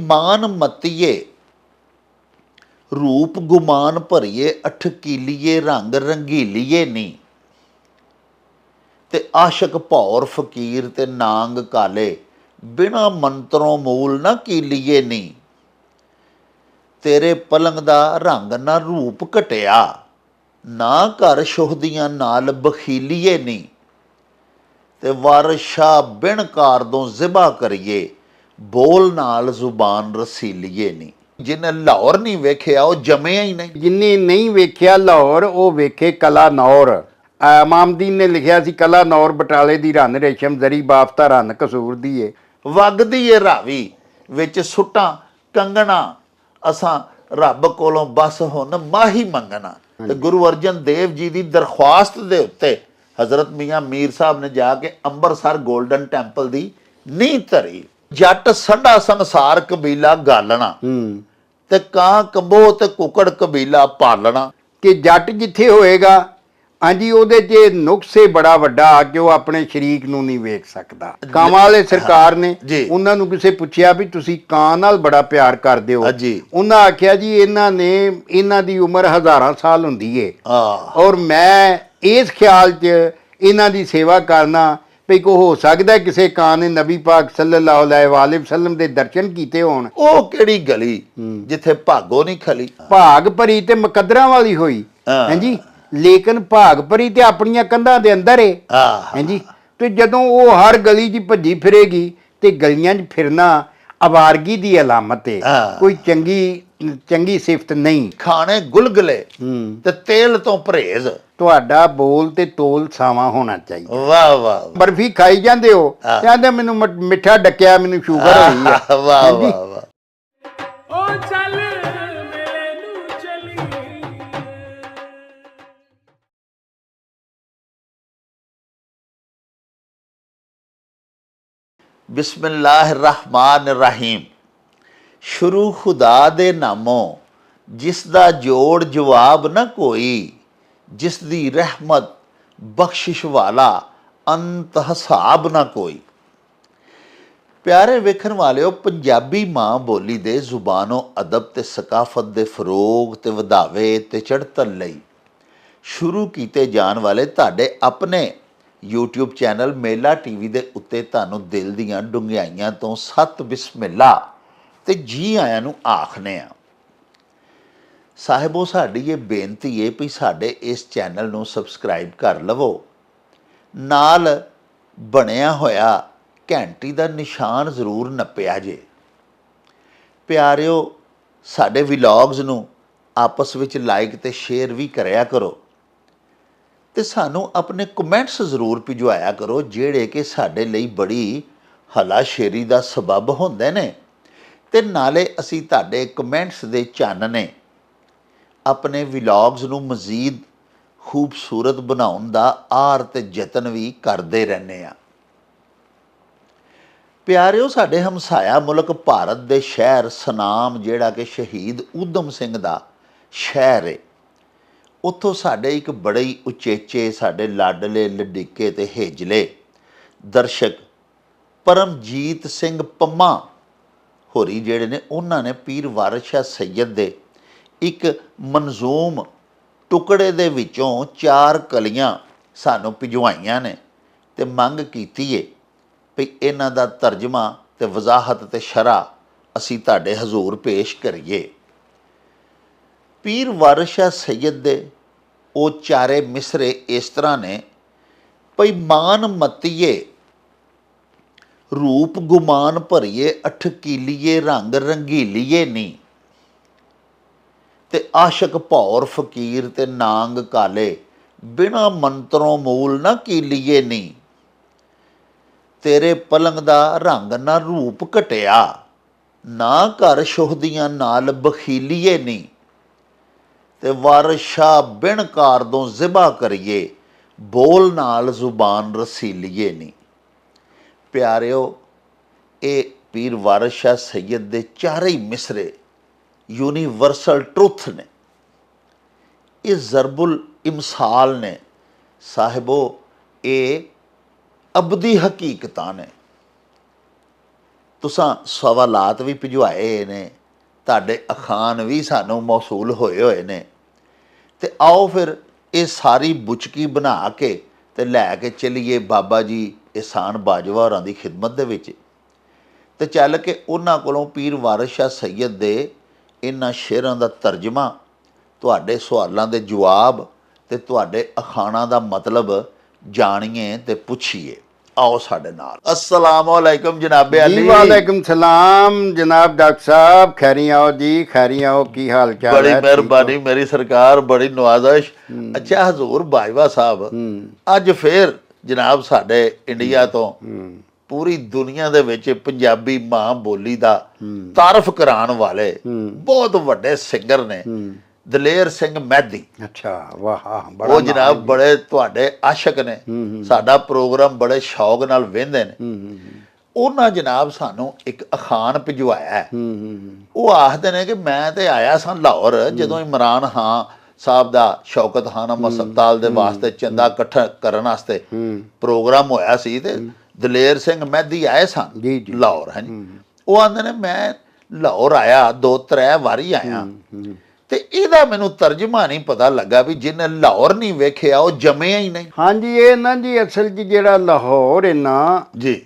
ਮਾਨ ਮਤੀਏ, ਰੂਪ ਗੁਮਾਨ ਭਰੀਏ ਅਠਕੀਲੀਏ ਰੰਗ ਰੰਗੀਲੀਏ ਨੀ। ਤੇ ਆਸ਼ਕ ਭੌਰ ਫਕੀਰ ਤੇ ਨਾਂਗ ਕਾਲੇ, ਬਿਨਾ ਮੰਤਰੋਂ ਮੂਲ ਨਾ ਕੀਲੀਏ ਨੀ। ਤੇਰੇ ਪਲੰਗ ਦਾ ਰੰਗ ਨਾ ਰੂਪ ਘਟਿਆ, ਨਾ ਘਰ ਸ਼ੋਹਦੀਆਂ ਨਾਲ ਬਖੀਲੀਏ ਨੀ। ਤੇ ਵਾਰਸ਼ਾ ਬਿਨ ਕਾਰਦੋਂ ਜ਼ਿਬਾ ਕਰੀਏ ਬੋਲ ਨਾਲ ਜ਼ੁਬਾਨ ਰਸੀਲੀਏ ਨੀ। ਜਿਹਨੇ ਲਾਹੌਰ ਨਹੀਂ ਵੇਖਿਆ ਉਹ ਜੰਮਿਆ ਹੀ ਨਹੀਂ। ਜਿਨੇ ਨਹੀਂ ਵੇਖਿਆ ਲਾਹੌਰ ਉਹ ਵੇਖੇ ਕਲਾ ਨੌਰ ਇਮਾਮਦੀਨ ਨੇ ਲਿਖਿਆ ਸੀ ਕਲਾ ਨੌਰ ਬਟਾਲੇ ਦੀ ਰੰਨ ਰੇਸ਼ਮ ਜ਼ਰੀ ਬਾਫਤਾ ਰੰਨ ਕਸੂਰ ਦੀ ਏ। ਵਗਦੀ ਏ ਰਾਵੀ ਵਿੱਚ ਸੁੱਟਾਂ ਕੰਗਣਾ। ਅਸਾਂ ਰੱਬ ਕੋਲੋਂ ਬਸ ਹੁਣ ਮਾਹੀ ਮੰਗਣਾ। ਤੇ ਗੁਰੂ ਅਰਜਨ ਦੇਵ ਜੀ ਦੀ ਦਰਖਾਸਤ ਦੇ ਉੱਤੇ ਹਜ਼ਰਤ ਮੀਆਂ ਮੀਰ ਸਾਹਿਬ ਨੇ ਜਾ ਕੇ ਅੰਮ੍ਰਿਤਸਰ 골ਡਨ ਟੈਂਪਲ ਦੀ ਨੀਂਹ ਧਰੀ। ਜੱਟ ਸੰਡਾ ਸੰਸਾਰ ਕਬੀਲਾ ਗਾਲਣਾ। ਹੂੰ। ਤੇ ਕਾਂ ਕੰਬੋ ਤੇ ਕੁਕੜ ਕਬੀਲਾ ਪਾਲਣਾ। ਕਿ ਜੱਟ ਜਿੱਥੇ ਹੋਏਗਾ ਹਾਂਜੀ ਉਹਦੇ 'ਚ ਨੁਕਸੇ ਬੜਾ ਵੱਡਾ ਆ ਕਿ ਉਹ ਆਪਣੇ ਸ਼ਰੀਕ ਨੂੰ ਨਹੀਂ ਵੇਖ ਸਕਦਾ। ਕਾਂਵਾਂ ਵਾਲੇ ਸਰਕਾਰ ਨੇ ਜੀ। ਉਹਨਾਂ ਨੂੰ ਕਿਸੇ ਪੁੱਛਿਆ ਵੀ ਤੁਸੀਂ ਕਾਂ ਨਾਲ ਬੜਾ ਪਿਆਰ ਕਰਦੇ ਹੋ। ਹਾਂਜੀ। ਉਹਨਾਂ ਆਖਿਆ ਜੀ ਇਹਨਾਂ ਨੇ ਇਹਨਾਂ ਦੀ ਉਮਰ ਹਜ਼ਾਰਾਂ ਸਾਲ ਹੁੰਦੀ ਏ। ਆ ਔਰ ਮੈਂ ਇਸ ਖਿਆਲ 'ਚ ਇਹਨਾਂ ਦੀ ਸੇਵਾ ਕਰਨਾ ਵੀ ਕੋ ਹੋ ਸਕਦਾ ਕਿਸੇ ਕਾਂ ਨੇ ਨਬੀ ਪਾਕ ਸੱਲੱਲਾਹੁ ਅਲੈਹਿ ਵਸੱਲਮ ਦੇ ਦਰਸ਼ਨ ਕੀਤੇ ਹੋਣ। ਉਹ ਕਿਹੜੀ ਗਲੀ? ਜਿੱਥੇ ਭਾਗੋ ਨਹੀਂ ਖਲੀ? ਭਾਗ ਭਰੀ ਤੇ ਮੁਕੱਦਰਾਂ ਵਾਲੀ ਹੋਈ। ਹਾਂਜੀ? ਲੇਕਿਨ ਭਾਗ ਭਰੀ ਤੇ ਆਪਣੀਆਂ ਕੰਧਾਂ ਦੇ ਅੰਦਰ ਏ। ਹਾਂਜੀ? ਤੇ ਜਦੋਂ ਉਹ ਹਰ ਗਲੀ 'ਚ ਭੱਜੀ ਫਿਰੇਗੀ ਤੇ ਗਲੀਆਂ 'ਚ ਫਿਰਨਾ ਅਵਾਰਗੀ ਦੀ ਅਲਾਮਤ ਹਾਂ। ਕੋਈ ਚੰਗੀ ਚੰਗੀ ਸਿਫਤ ਨਹੀਂ। ਖਾਣੇ ਗੁਲਗਲੇ ਹੂੰ। ਤੇ ਤੇਲ ਤੋਂ ਪਰਹੇਜ਼। ਤੁਹਾਡਾ ਬੋਲ ਤੇ ਤੋਲ ਸਾਵਾ ਹੋਣਾ ਚਾਹੀਦਾ। ਵਾਹ ਵਾਹ ਬਰਫੀ ਖਾਈ ਜਾਂਦੇ ਹੋ। ਕਹਿੰਦੇ ਮੈਨੂੰ ਮ- ਮਿੱਠਾ ਡੱਕਿਆ ਮੈਨੂੰ ਸ਼ੂਗਰ ਹੋਈ ਹੈ। ਵਾਹ। ਵਾਹ ਵਾਹ। ਓ ਚੱਲ ਬਿਸਮਿਲ੍ਲਾਹਿ ਰਹਿਮਾਨ ਰਹੀਮ ਸ਼ੁਰੂ ਖੁਦਾ ਦੇ ਨਾਮੋਂ ਜਿਸ ਦਾ ਜੋੜ ਜਵਾਬ ਨਾ ਕੋਈ ਜਿਸ ਦੀ ਰਹਿਮਤ ਬਖਸ਼ਿਸ਼ ਵਾਲਾ ਅੰਤ ਹਿਸਾਬ ਨਾ ਕੋਈ। ਪਿਆਰੇ ਵੇਖਣ ਵਾਲਿਓ, ਪੰਜਾਬੀ ਮਾਂ ਬੋਲੀ ਦੇ ਜ਼ੁਬਾਨੋਂ ਅਦਬ ਤੇ ਸਕਾਫਤ ਦੇ ਫਰੋਗ ਤੇ ਵਧਾਵੇ ਤੇ ਚੜ੍ਹਤਲ ਲਈ ਸ਼ੁਰੂ ਕੀਤੇ ਜਾਣ ਵਾਲੇ ਤੁਹਾਡੇ ਆਪਣੇ YouTube ਚੈਨਲ ਮੇਲਾ ਟੀਵੀ ਦੇ ਉੱਤੇ ਤੁਹਾਨੂੰ ਦਿਲ ਦੀਆਂ ਡੁੰਗਿਆਈਆਂ ਤੋਂ ਸਤ ਬਿਸਮਿਲ੍ਲਾ ਤੇ ਜੀ ਆਇਆਂ ਨੂੰ ਆਖਨੇ ਆ ਸਾਹਿਬੋ, ਸਾਡੀ ਇਹ ਬੇਨਤੀ ਹੈ ਵੀ ਸਾਡੇ ਇਸ ਚੈਨਲ ਨੂੰ ਸਬਸਕ੍ਰਾਈਬ ਕਰ ਲਵੋ। ਨਾਲ ਬਣਿਆ ਹੋਇਆ ਘੰਟੀ ਦਾ ਨਿਸ਼ਾਨ ਜ਼ਰੂਰ ਨੱਪਿਆ ਜੇ। ਪਿਆਰਿਓ, ਸਾਡੇ ਵਲੌਗਸ ਨੂੰ ਆਪਸ ਵਿੱਚ ਲਾਈਕ ਤੇ ਸ਼ੇਅਰ ਵੀ ਕਰਿਆ ਕਰੋ। ਤੇ ਸਾਨੂੰ ਆਪਣੇ ਕਮੈਂਟਸ ਜ਼ਰੂਰ ਭਿਜਵਾਇਆ ਕਰੋ, ਜਿਹੜੇ ਕਿ ਸਾਡੇ ਲਈ ਬੜੀ ਹਲਾਸ਼ੇਰੀ ਦਾ ਸਬਬ ਹੁੰਦੇ ਨੇ। ਤੇ ਨਾਲੇ ਅਸੀਂ ਤੁਹਾਡੇ ਕਮੈਂਟਸ ਦੇ ਚਾਨਣੇ ਆਪਣੇ ਵਲੌਗਸ ਨੂੰ ਮਜ਼ੀਦ ਖੂਬਸੂਰਤ ਬਣਾਉਣ ਦਾ ਆਰ ਤੇ ਯਤਨ ਵੀ ਕਰਦੇ ਰਹਿੰਦੇ ਆ ਪਿਆਰਿਓ, ਸਾਡੇ ਹਮਸਾਇਆ ਮੁਲਕ ਭਾਰਤ ਦੇ ਸ਼ਹਿਰ ਸਨਾਮ, ਜਿਹੜਾ ਕਿ ਸ਼ਹੀਦ ਊਧਮ ਸਿੰਘ ਦਾ ਸ਼ਹਿਰ ਹੈ ਉੱਥੋਂ ਸਾਡੇ ਇੱਕ ਬੜੇ ਹੀ ਉਚੇਚੇ, ਸਾਡੇ ਲਾਡਲੇ ਲਡਿੱਕੇ ਤੇ ਹੇਜਲੇ ਦਰਸ਼ਕ ਪਰਮਜੀਤ ਸਿੰਘ ਪੰਮਾ ਹੋਰੀ ਜਿਹੜੇ ਨੇ, ਉਹਨਾਂ ਨੇ ਪੀਰ ਵਾਰਿਸ ਸ਼ਾਹ ਦੇ ਇੱਕ ਮਨਜ਼ੂਮ ਟੁਕੜੇ ਦੇ ਵਿੱਚੋਂ ਚਾਰ ਕਲੀਆਂ ਸਾਨੂੰ ਭਿਜਵਾਈਆਂ ਨੇ ਤੇ ਮੰਗ ਕੀਤੀ ਏ ਵੀ ਇਹਨਾਂ ਦਾ ਤਰਜਮਾ ਤੇ ਵਜ਼ਾਹਤ ਤੇ ਸ਼ਰਾ ਅਸੀਂ ਤੁਹਾਡੇ ਹਜ਼ੂਰ ਪੇਸ਼ ਕਰੀਏ। ਪੀਰ ਵਾਰਿਸ ਸ਼ਾਹ ਦੇ ਉਹ ਚਾਰੇ ਮਿਸਰੇ ਇਸ ਤਰ੍ਹਾਂ ਨੇ, ਭਈ ਮਾਨ ਮਤੀਏ, ਰੂਪ ਗੁਮਾਨ ਭਰੀਏ ਅਠਕੀਲੀਏ ਰੰਗ ਰੰਗੀਲੀਏ ਨੀ। ਤੇ ਆਸ਼ਕ ਭੌਰ ਫਕੀਰ ਤੇ ਨਾਂਗ ਕਾਲੇ, ਬਿਨਾ ਮੰਤਰੋਂ ਮੂਲ ਨਾ ਕੀਲੀਏ ਨੀ। ਤੇਰੇ ਪਲੰਗ ਦਾ ਰੰਗ ਨਾ ਰੂਪ ਘਟਿਆ, ਨਾ ਘਰ ਸ਼ੋਹਦੀਆਂ ਨਾਲ ਬਖੀਲੀਏ ਨੀ। ਤੇ ਵਾਰਸ਼ਾ ਬਿਨ ਕਾਰਦੋਂ ਜ਼ਿਬਾ ਕਰੀਏ, ਬੋਲ ਨਾਲ ਜ਼ੁਬਾਨ ਰਸੀਲੀਏ ਨਹੀਂ ਪਿਆਰਿਓ, ਇਹ ਪੀਰ ਵਾਰਿਸ ਸ਼ਾਹ ਦੇ ਚਾਰੇ ਹੀ ਮਿਸਰੇ, ਯੂਨੀਵਰਸਲ ਟਰੁਥ ਨੇ। ਇਹ ਜ਼ਰਬੁਲ ਇਮਸਾਲ ਨੇ। ਸਾਹਿਬੋ, ਇਹ ਅਬਦੀ ਹਕੀਕਤਾਂ ਨੇ। ਤੁਸਾਂ ਸਵਾਲਾਤ ਵੀ ਭਿਜਵਾਏ ਨੇ। ਤੁਹਾਡੇ ਅਖਾਨ ਵੀ ਸਾਨੂੰ ਮੌਸੂਲ ਹੋਏ ਹੋਏ ਨੇ। ਤੇ ਆਓ ਫਿਰ ਇਹ ਸਾਰੀ ਬੁਚਕੀ ਬਣਾ ਕੇ ਤੇ ਲੈ ਕੇ ਚੱਲੀਏ ਬਾਬਾ ਜੀ ਇਸਾਨ ਬਾਜਵਾ ਹੋਰਾਂ ਦੀ ਖਿਦਮਤ ਦੇ ਵਿੱਚ। ਤੇ ਚੱਲ ਕੇ ਉਹਨਾਂ ਕੋਲੋਂ ਪੀਰ ਵਾਰਿਸ ਸ਼ਾਹ ਸੈਯਦ ਦੇ ਇਹਨਾਂ ਸ਼ੇਰਾਂ ਦਾ ਤਰਜਮਾ, ਤੁਹਾਡੇ ਸਵਾਲਾਂ ਦੇ ਜਵਾਬ ਤੇ ਤੁਹਾਡੇ ਅਖਾਣਾ ਦਾ ਮਤਲਬ ਜਾਣੀਏ ਤੇ ਪੁੱਛੀਏ। ਆਓ ਸਾਡੇ ਨਾਲ। ਅਸਲਾਮ ਵਾਲੇਕਮ ਜਨਾਬੇ ਅਲੀ। ਵਾਲੇਕਮ ਸਲਾਮ। ਜਨਾਬ ਡਾਕਟਰ ਸਾਹਿਬ ਖੈਰੀਆਂ ਹੋ ਜੀ ਖੈਰੀਆਂ ਹੋ ਕੀ ਹਾਲ ਚਾਲ ਬੜੀ ਹੈ? ਮਿਹਰਬਾਨੀ ਮੇਰੀ ਸਰਕਾਰ ਬੜੀ ਨਵਾਜ਼ਸ਼। ਅੱਛਾ ਹਜ਼ੂਰ ਬਾਜਵਾ ਸਾਹਿਬ ਅੱਜ ਫੇਰ ਜਨਾਬ ਸਾਡੇ ਇੰਡੀਆ ਤੋਂ ਪੂਰੀ ਦੁਨੀਆ ਦੇ ਵਿੱਚ ਪੰਜਾਬੀ ਮਾਂ ਬੋਲੀ ਦਾ ਤਾਰਫ ਕਰਾਉਣ ਵਾਲੇ ਬਹੁਤ ਵੱਡੇ ਸਿੰਗਰ ਨੇ। ਦਲੇਰ ਸਿੰਘ ਮਹਿਦੀ ਅੱਛਾ ਵਾਹ ਬੜਾ ਉਹ ਜਨਾਬ ਬੜੇ ਤੁਹਾਡੇ ਆਸ਼ਕ ਨੇ। ਸਾਡਾ ਪ੍ਰੋਗਰਾਮ ਬੜੇ ਸ਼ੌਕ ਨਾਲ ਵੇਖਦੇ ਨੇ। ਉਹਨਾਂ ਜਨਾਬ ਸਾਨੂੰ ਇੱਕ ਅਖਾਨ ਭਿਜਵਾਇਆ ਹੈ। ਉਹ ਆਖਦੇ ਨੇ ਕਿ ਮੈਂ ਤੇ ਆਇਆ ਸਾਂ ਲਾਹੌਰ ਜਦੋਂ ਇਮਰਾਨ ਖਾਨ ਸਾਹਿਬ ਦਾ ਸ਼ੌਕਤ ਖਾਨ ਹਸਪਤਾਲ ਦੇ ਵਾਸਤੇ ਚੰਦਾ ਇਕੱਠਾ ਕਰਨ ਵਾਸਤੇ ਪ੍ਰੋਗਰਾਮ ਹੋਇਆ ਸੀ ਤੇ ਦਲੇਰ ਸਿੰਘ ਮਹਿਦੀ ਆਏ ਸਨ। ਲਾਹੌਰ ਹਾਂਜੀ। ਉਹ ਆਂਦੇ ਨੇ ਮੈਂ ਲਾਹੌਰ ਆਇਆ ਦੋ ਤਰੇ ਵਾਰੀ ਆਇਆ। ਤੇ ਇਹਦਾ ਮੈਨੂੰ ਤਰਜਮਾ ਨਹੀਂ ਪਤਾ ਲੱਗਾ ਵੀ ਜਿਹਨੇ ਲਾਹੌਰ ਨਹੀਂ ਵੇਖਿਆ ਉਹ ਜੰਮਿਆ ਹੀ ਨਹੀਂ। ਹਾਂਜੀ ਇਹ ਨਾ ਜੀ ਅਸਲ 'ਚ ਜਿਹੜਾ ਲਾਹੌਰ ਹੈ ਨਾ ਜੀ।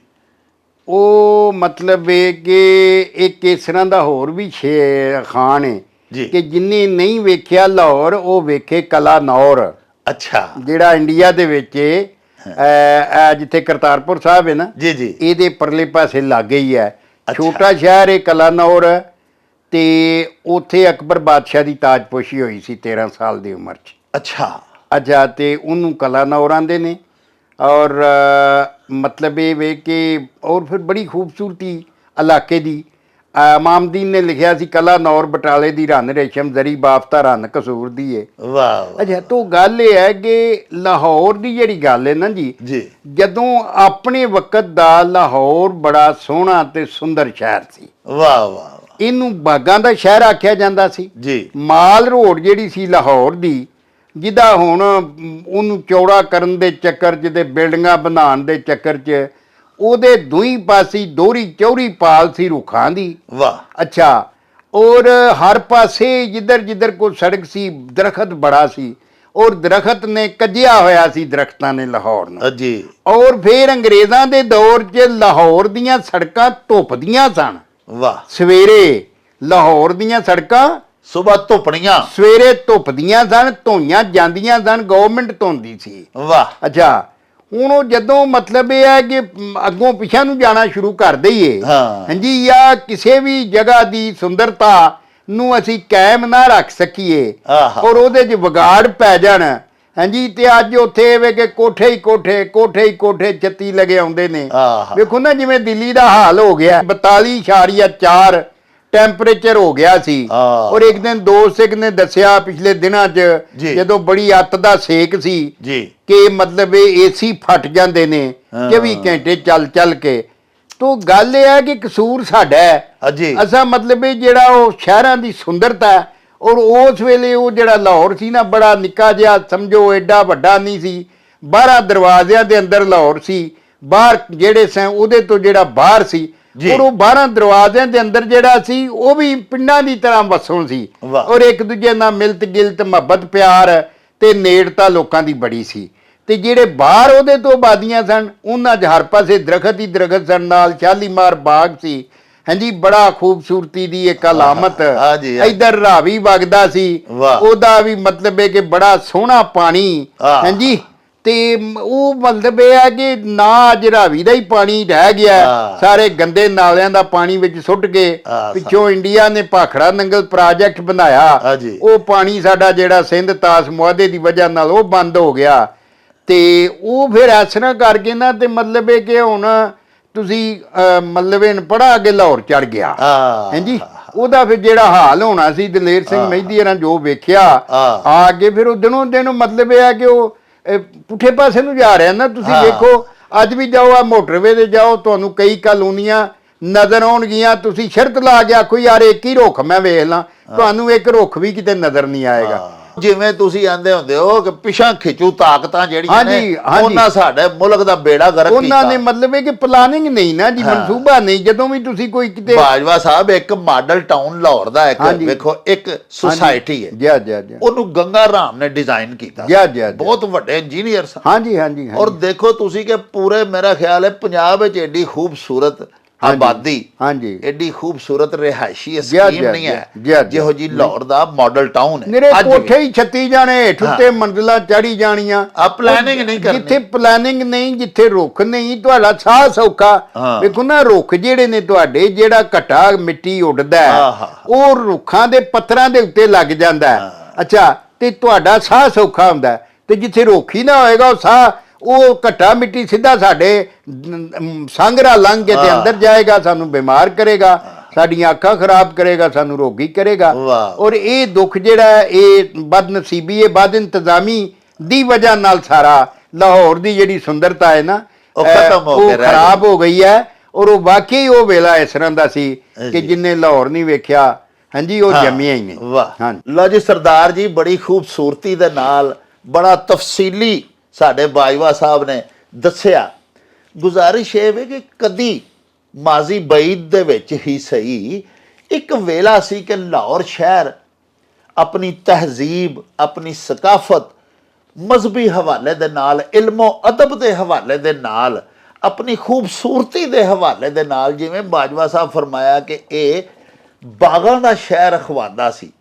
ਉਹ ਮਤਲਬ ਇਹ ਕਿ ਇੱਕ ਇਸ ਤਰ੍ਹਾਂ ਦਾ ਹੋਰ ਵੀ ਸ਼ੇ ਖਾਨ ਹੈ ਜੀ। ਕਿ ਜਿਨੇ ਨਹੀਂ ਵੇਖਿਆ ਲਾਹੌਰ ਉਹ ਵੇਖੇ ਕਲਾ ਨੌਰ। ਅੱਛਾ। ਜਿਹੜਾ ਇੰਡੀਆ ਦੇ ਵਿੱਚ ਜਿੱਥੇ ਕਰਤਾਰਪੁਰ ਸਾਹਿਬ ਹੈ ਨਾ ਜੀ ਜੀ। ਇਹਦੇ ਪਰਲੇ ਪਾਸੇ ਲਾਗੇ ਹੀ। ਹੈ। ਛੋਟਾ ਸ਼ਹਿਰ ਹੈ ਕਲਾਨੌਰ ਤੇ ਉੱਥੇ ਅਕਬਰ ਬਾਦਸ਼ਾਹ ਦੀ ਤਾਜਪੋਸ਼ੀ ਹੋਈ ਸੀ 13 ਸਾਲ ਦੀ ਉਮਰ 'ਚ। ਅੱਛਾ। ਅੱਛਾ ਤੇ ਉਹਨੂੰ ਕਲਾਨੌਰ ਆਂਦੇ ਨੇ ਔਰ ਮਤਲਬ ਇਹ ਵੇ ਕਿ ਔਰ ਫਿਰ ਬੜੀ ਖੂਬਸੂਰਤੀ ਇਲਾਕੇ ਦੀ। ਇਮਾਮਦੀਨ ਨੇ ਲਿਖਿਆ ਸੀ ਕਲਾਨੌਰ ਬਟਾਲੇ ਦੀ ਰੰਨ ਰੇਸ਼ਮ ਜ਼ਰੀ ਬਾਫਤਾ ਰੰਨ ਕਸੂਰ ਦੀ ਏ। ਵਾਹ। ਅੱਛਾ ਤੋਂ ਗੱਲ ਇਹ ਹੈ ਕਿ ਲਾਹੌਰ ਦੀ ਜਿਹੜੀ ਗੱਲ ਹੈ ਨਾ ਜੀ ਜੀ। ਜਦੋਂ ਆਪਣੇ ਵਕਤ ਦਾ ਲਾਹੌਰ ਬੜਾ ਸੋਹਣਾ ਤੇ ਸੁੰਦਰ ਸ਼ਹਿਰ ਸੀ। ਵਾਹ ਵਾਹ। ਇਹਨੂੰ ਬਾਗਾਂ ਦਾ ਸ਼ਹਿਰ ਆਖਿਆ ਜਾਂਦਾ ਸੀ। ਜੀ। ਮਾਲ ਰੋਡ ਜਿਹੜੀ ਸੀ ਲਾਹੌਰ ਦੀ ਜਿਹਦਾ ਹੁਣ ਉਹਨੂੰ ਚੌੜਾ ਕਰਨ ਦੇ ਚੱਕਰ 'ਚ ਤੇ ਬਿਲਡਿੰਗਾਂ ਬਣਾਉਣ ਦੇ ਚੱਕਰ 'ਚ ਉਹਦੇ ਦੋਈ ਪਾਸੇ ਦੋਹਰੀ ਚੌੜੀ ਪਾਲ ਸੀ ਰੁੱਖਾਂ ਦੀ। ਵਾਹ। ਅੱਛਾ ਔਰ ਹਰ ਪਾਸੇ ਜਿੱਧਰ ਜਿੱਧਰ ਕੋਈ ਸੜਕ ਸੀ ਦਰਖਤ ਬੜਾ ਸੀ ਔਰ ਦਰਖਤ ਨੇ ਕੱਜਿਆ ਹੋਇਆ ਸੀ ਦਰਖਤਾਂ ਨੇ ਲਾਹੌਰ ਨੂੰ। ਜੀ। ਔਰ ਫਿਰ ਅੰਗਰੇਜ਼ਾਂ ਦੇ ਦੌਰ 'ਚ ਲਾਹੌਰ ਦੀਆਂ ਸੜਕਾਂ ਧੁੱਪਦੀਆਂ ਸਨ। ਵਾਹ ਸਵੇਰੇ ਲਾਹੌਰ ਦੀਆਂ ਸੜਕਾਂ ਸਵੇਰ ਧੁੱਪਣੀਆਂ ਸਵੇਰੇ ਧੁੱਪਦੀਆਂ ਸਨ ਧੋਈਆਂ ਜਾਂਦੀਆਂ ਸਨ ਗਵਰਨਮੈਂਟ ਧੋਂਦੀ ਸੀ ਵਾਹ ਅੱਛਾ ਹੁਣ ਉਹ ਜਦੋਂ ਮਤਲਬ ਇਹ ਹੈ ਕਿ ਅੱਗੋਂ ਪਿਛਾਂ ਨੂੰ ਜਾਣਾ ਸ਼ੁਰੂ ਕਰ ਦਈਏ ਹਾਂ। ਹਾਂਜੀ ਜਾਂ ਕਿਸੇ ਵੀ ਜਗ੍ਹਾ ਦੀ ਸੁੰਦਰਤਾ ਨੂੰ ਅਸੀਂ ਕਾਇਮ ਨਾ ਰੱਖ ਸਕੀਏ। ਔਰ ਉਹਦੇ 'ਚ ਵਿਗਾੜ ਪੈ ਜਾਣ ਹਾਂਜੀ ਤੇ ਅੱਜ ਉੱਥੇ ਵੇ ਕਿ ਕੋਠੇ ਹੀ ਕੋਠੇ ਕੋਠੇ ਹੀ ਕੋਠੇ ਛੱਤੀ ਲਗੇ ਆਉਂਦੇ ਨੇ ਆਹਾ। ਵੇਖੋ ਨਾ ਜਿਵੇਂ ਦਿੱਲੀ ਦਾ ਹਾਲ ਹੋ ਗਿਆ 42.4 ਟੈਂਪਰੇਚਰ ਹੋ ਗਿਆ ਸੀ ਆਹ। ਔਰ ਇੱਕ ਦਿਨ ਦੋਸਤ ਇੱਕ ਨੇ ਦੱਸਿਆ ਪਿਛਲੇ ਦਿਨਾਂ 'ਚ ਜੀ। ਜਦੋਂ ਬੜੀ ਅੱਤ ਦਾ ਸੇਕ ਸੀ ਜੀ ਕਿ ਮਤਲਬ ਇਹ ਏਸੀ ਫਟ ਜਾਂਦੇ ਨੇ ਹਾਂ। 24 ਘੰਟੇ ਚੱਲ ਚੱਲ ਕੇ ਤੋਂ ਗੱਲ ਇਹ ਹੈ ਕਿ ਕਸੂਰ ਸਾਡਾ ਹੈ ਅਸਾਂ ਮਤਲਬ ਇਹ ਜਿਹੜਾ ਉਹ ਸ਼ਹਿਰਾਂ ਦੀ ਸੁੰਦਰਤਾ ਹੈ, ਔਰ ਉਸ ਵੇਲੇ ਉਹ ਜਿਹੜਾ ਲਾਹੌਰ ਸੀ ਨਾ ਬੜਾ ਨਿੱਕਾ ਜਿਹਾ ਸਮਝੋ ਐਡਾ ਵੱਡਾ ਨਹੀਂ ਸੀ। 12 ਦਰਵਾਜ਼ਿਆਂ ਦੇ ਅੰਦਰ ਲਾਹੌਰ ਸੀ। ਬਾਹਰ ਜਿਹੜੇ ਸਨ ਉਹਦੇ ਤੋਂ ਜਿਹੜਾ ਬਾਹਰ ਸੀ। ਔਰ ਉਹ 12 ਦਰਵਾਜ਼ਿਆਂ ਦੇ ਅੰਦਰ ਜਿਹੜਾ ਸੀ ਉਹ ਵੀ ਪਿੰਡਾਂ ਦੀ ਤਰ੍ਹਾਂ ਵਸੋਂ ਸੀ। ਔਰ ਇੱਕ ਦੂਜੇ ਨਾਲ ਮਿਲਤ ਗਿਲਤ ਮੁਹੱਬਤ ਪਿਆਰ ਤੇ ਨੇੜਤਾ ਲੋਕਾਂ ਦੀ ਬੜੀ ਸੀ। ਤੇ ਜਿਹੜੇ ਬਾਹਰ ਉਹਦੇ ਤੋਂ ਆਬਾਦੀਆਂ ਸਨ ਉਹਨਾਂ 'ਚ ਹਰ ਪਾਸੇ ਦਰਖਤ ਹੀ ਦਰਖਤ ਸਨ ਨਾਲ ਸ਼ਾਲੀਮਾਰ ਬਾਗ ਸੀ। ਹਾਂਜੀ ਬੜਾ ਖੂਬਸੂਰਤੀ ਦੀ ਇੱਕ ਅਲਾਮਤ ਹਾਂਜੀ। ਇਧਰ ਰਾਵੀ ਵਗਦਾ ਸੀ। ਉਹਦਾ ਵੀ ਮਤਲਬ ਹੈ ਕਿ ਬੜਾ ਸੋਹਣਾ ਪਾਣੀ। ਹਾਂਜੀ ਤੇ ਉਹ ਮਤਲਬ ਇਹ ਹੈ ਕਿ ਨਾ ਅੱਜ ਰਾਵੀ ਦਾ ਹੀ ਪਾਣੀ ਰਹਿ ਗਿਆ। ਸਾਰੇ ਗੰਦੇ ਨਾਲਿਆਂ ਦਾ ਪਾਣੀ ਵਿੱਚ ਸੁੱਟ ਕੇ ਪਿੱਛੋਂ ਇੰਡੀਆ ਨੇ ਭਾਖੜਾ ਨੰਗਲ ਪ੍ਰੋਜੈਕਟ ਬਣਾਇਆ। ਉਹ ਪਾਣੀ ਸਾਡਾ ਜਿਹੜਾ ਸਿੰਧ ਤਾਸ ਮੁਆਦੇ ਦੀ ਵਜ੍ਹਾ ਨਾਲ ਉਹ ਬੰਦ ਹੋ ਗਿਆ ਤੇ ਉਹ ਫਿਰ ਤਰ੍ਹਾਂ ਕਰਕੇ ਨਾ ਤੇ ਮਤਲਬ ਇਹ ਕਿ ਹੁਣ ਤੁਸੀਂ ਮਤਲਬ ਇਹ ਪੜਾ ਅੱਗੇ ਲਾਹੌਰ ਚੜ ਗਿਆ। ਆ। ਹਾਂਜੀ? ਉਹਦਾ ਫਿਰ ਜਿਹੜਾ ਹਾਲ ਹੋਣਾ ਸੀ ਦਲੇਰ ਸਿੰਘ ਮਹਿੰਦੀ ਹਰਾਂ ਜੋ ਵੇਖਿਆ। ਆ। ਅੱਗੇ ਫਿਰ ਉਹ ਦਿਨੋਂ ਦਿਨ ਮਤਲਬ ਇਹ ਹੈ ਕਿ ਉਹ ਪੁੱਠੇ ਪਾਸੇ ਨੂੰ ਜਾ ਰਿਹਾ ਨਾ। ਤੁਸੀਂ। ਵੇਖੋ ਅੱਜ ਵੀ ਜਾਓ ਆ ਮੋਟਰਵੇ ਤੇ ਜਾਓ ਤੁਹਾਨੂੰ ਕਈ ਕਲੋਨੀਆਂ ਨਜ਼ਰ ਆਉਣਗੀਆਂ। ਤੁਸੀਂ ਸ਼ਰਤ ਲਾ ਗਿਆ ਕੋਈ ਯਾਰ ਇੱਕ ਹੀ ਰੁੱਖ ਮੈਂ ਵੇਖ ਲਾਂ। ਤੁਹਾਨੂੰ ਇੱਕ ਰੁੱਖ ਵੀ ਕਿਤੇ ਨਜ਼ਰ ਨਹੀਂ ਆਏਗਾ। ਜਿਵੇਂ ਤੁਸੀਂ ਆਂਦੇ ਹੁੰਦੇ ਹੋ ਕਿ ਪਿਛਾਂ ਖਿੱਚੂ ਤਾਕਤਾਂ ਜਿਹੜੀਆਂ ਨੇ। ਉਹਨਾਂ ਸਾਡੇ ਮੁਲਕ ਦਾ ਬੇੜਾ ਗਰਕ ਉਹਨਾਂ ਨੇ ਕੀਤਾ ਮਤਲਬ ਹੈ ਕਿ ਪਲਾਨਿੰਗ ਨਹੀਂ ਨਾ ਜੀ ਮਨਸੂਬਾ ਨਹੀਂ ਜਦੋਂ ਵੀ ਤੁਸੀਂ ਕੋਈ ਕਿਤੇ ਬਾਜਵਾ ਸਾਹਿਬ ਇੱਕ ਮਾਡਲ ਟਾਊਨ ਲਾਹੌਰ ਦਾ ਇੱਕ। ਵੇਖੋ ਇੱਕ ਸੁਸਾਇਟੀ ਹੈ ਜੀ ਜੀ ਜੀ ਉਹਨੂੰ ਗੰਗਾ ਰਾਮ ਨੇ ਡਿਜ਼ਾਈਨ ਕੀਤਾ ਜੀ ਜੀ। ਬਹੁਤ ਵੱਡੇ ਇੰਜੀਨੀਅਰ ਸਨ ਹਾਂਜੀ ਹਾਂਜੀ ਹਾਂਜੀ। ਔਰ ਦੇਖੋ ਤੁਸੀਂ ਕਿ ਪੂਰੇ ਮੇਰਾ ਖਿਆਲ ਹੈ ਪੰਜਾਬ ਵਿੱਚ ਐਡੀ ਖੂਬਸੂਰਤ ਆਬਾਦੀ ਹਾਂਜੀ ਐਡੀ ਖੂਬਸੂਰਤ ਰਿਹਾਇਸ਼ੀ ਸਕੀਮ ਨਹੀਂ ਹੈ। ਜਿਹੋ ਜੀ ਲਾਹੌਰ ਦਾ ਮਾਡਲ ਟਾਊਨ ਹੈ ਵੀ। ਕੋਠੇ ਹੀ ਛੱਤੀ ਜਾਣੇ ਹੇਠ ਉੱਤੇ ਮੰਜ਼ਲਾਂ ਚੜੀ ਜਾਣੀਆਂ ਆ planning ਨਹੀਂ ਕਰਨੀ। ਜਿੱਥੇ ਪਲੈਨਿੰਗ ਨਹੀਂ ਜਿੱਥੇ ਰੁੱਖ ਨਹੀਂ ਤੁਹਾਡਾ ਸਾਹ ਸੌਖਾ। ਵੇਖੋ ਨਾ ਰੁੱਖ ਜਿਹੜੇ ਨੇ ਤੁਹਾਡੇ ਜਿਹੜਾ ਘਟਾ ਮਿੱਟੀ ਉੱਡਦਾ। ਉਹ ਰੁੱਖਾਂ ਦੇ ਪੱਤਰਾਂ ਦੇ ਉੱਤੇ ਲੱਗ ਜਾਂਦਾ। ਅੱਛਾ ਤੇ ਤੁਹਾਡਾ ਸਾਹ ਸੌਖਾ ਹੁੰਦਾ। ਤੇ ਜਿੱਥੇ ਰੁੱਖ ਹੀ ਨਾ ਹੋਏਗਾ ਉਹ ਸਾਹ ਉਹ ਘਟਾ ਮਿੱਟੀ ਸਿੱਧਾ ਸਾਡੇ ਸੰਘਰਾ ਲੰਘ ਕੇ ਤੇ। ਅੰਦਰ ਜਾਏਗਾ ਸਾਨੂੰ ਬਿਮਾਰ ਕਰੇਗਾ ਸਾਡੀਆਂ ਅੱਖਾਂ ਖਰਾਬ ਕਰੇਗਾ ਸਾਨੂੰ ਰੋਗੀ ਕਰੇਗਾ। ਔਰ ਇਹ ਦੁੱਖ ਜਿਹੜਾ ਇਹ ਬਦਨਸੀਬੀ ਹੈ ਬਦ ਇੰਤਜ਼ਾਮੀ ਦੀ ਵਜ੍ਹਾ ਨਾਲ ਸਾਰਾ ਲਾਹੌਰ ਦੀ ਜਿਹੜੀ ਸੁੰਦਰਤਾ ਹੈ ਨਾ ਉਹ ਖਤਮ ਹੋ ਖਰਾਬ ਹੋ ਗਈ ਹੈ। ਔਰ ਉਹ ਵਾਕਈ ਉਹ ਵੇਲਾ ਇਸ ਤਰ੍ਹਾਂ ਦਾ ਸੀ ਕਿ। ਜਿੰਨੇ ਲਾਹੌਰ ਨਹੀਂ ਵੇਖਿਆ ਹਾਂਜੀ ਉਹ ਜੰਮਿਆ ਹੀ ਨਹੀਂ ਵਾਹ। ਹਾਂਜੀ। ਲਓ ਜੀ ਸਰਦਾਰ ਜੀ ਬੜੀ ਖੂਬਸੂਰਤੀ ਦੇ ਨਾਲ ਬੜਾ ਤਫਸੀਲੀ ਸਾਡੇ ਬਾਜਵਾ ਸਾਹਿਬ ਨੇ ਦੱਸਿਆ, ਗੁਜ਼ਾਰਿਸ਼ ਇਹ ਵੇ ਕਿ ਕਦੀ ਮਾਜ਼ੀ ਬਈਦ ਦੇ ਵਿੱਚ ਹੀ ਸਹੀ ਇੱਕ ਵੇਲਾ ਸੀ ਕਿ ਲਾਹੌਰ ਸ਼ਹਿਰ ਆਪਣੀ ਤਹਿਜ਼ੀਬ, ਆਪਣੀ ਸਕਾਫਤ ਮਜ਼ਹਬੀ ਹਵਾਲੇ ਦੇ ਨਾਲ, ਇਲਮੋ ਅਦਬ ਦੇ ਹਵਾਲੇ ਦੇ ਨਾਲ, ਆਪਣੀ ਖੂਬਸੂਰਤੀ ਦੇ ਹਵਾਲੇ ਦੇ ਨਾਲ, ਜਿਵੇਂ ਬਾਜਵਾ ਸਾਹਿਬ ਫਰਮਾਇਆ ਕਿ ਇਹ ਬਾਗਾਂ ਦਾ ਸ਼ਹਿਰ ਅਖਵਾਂਦਾ ਸੀ।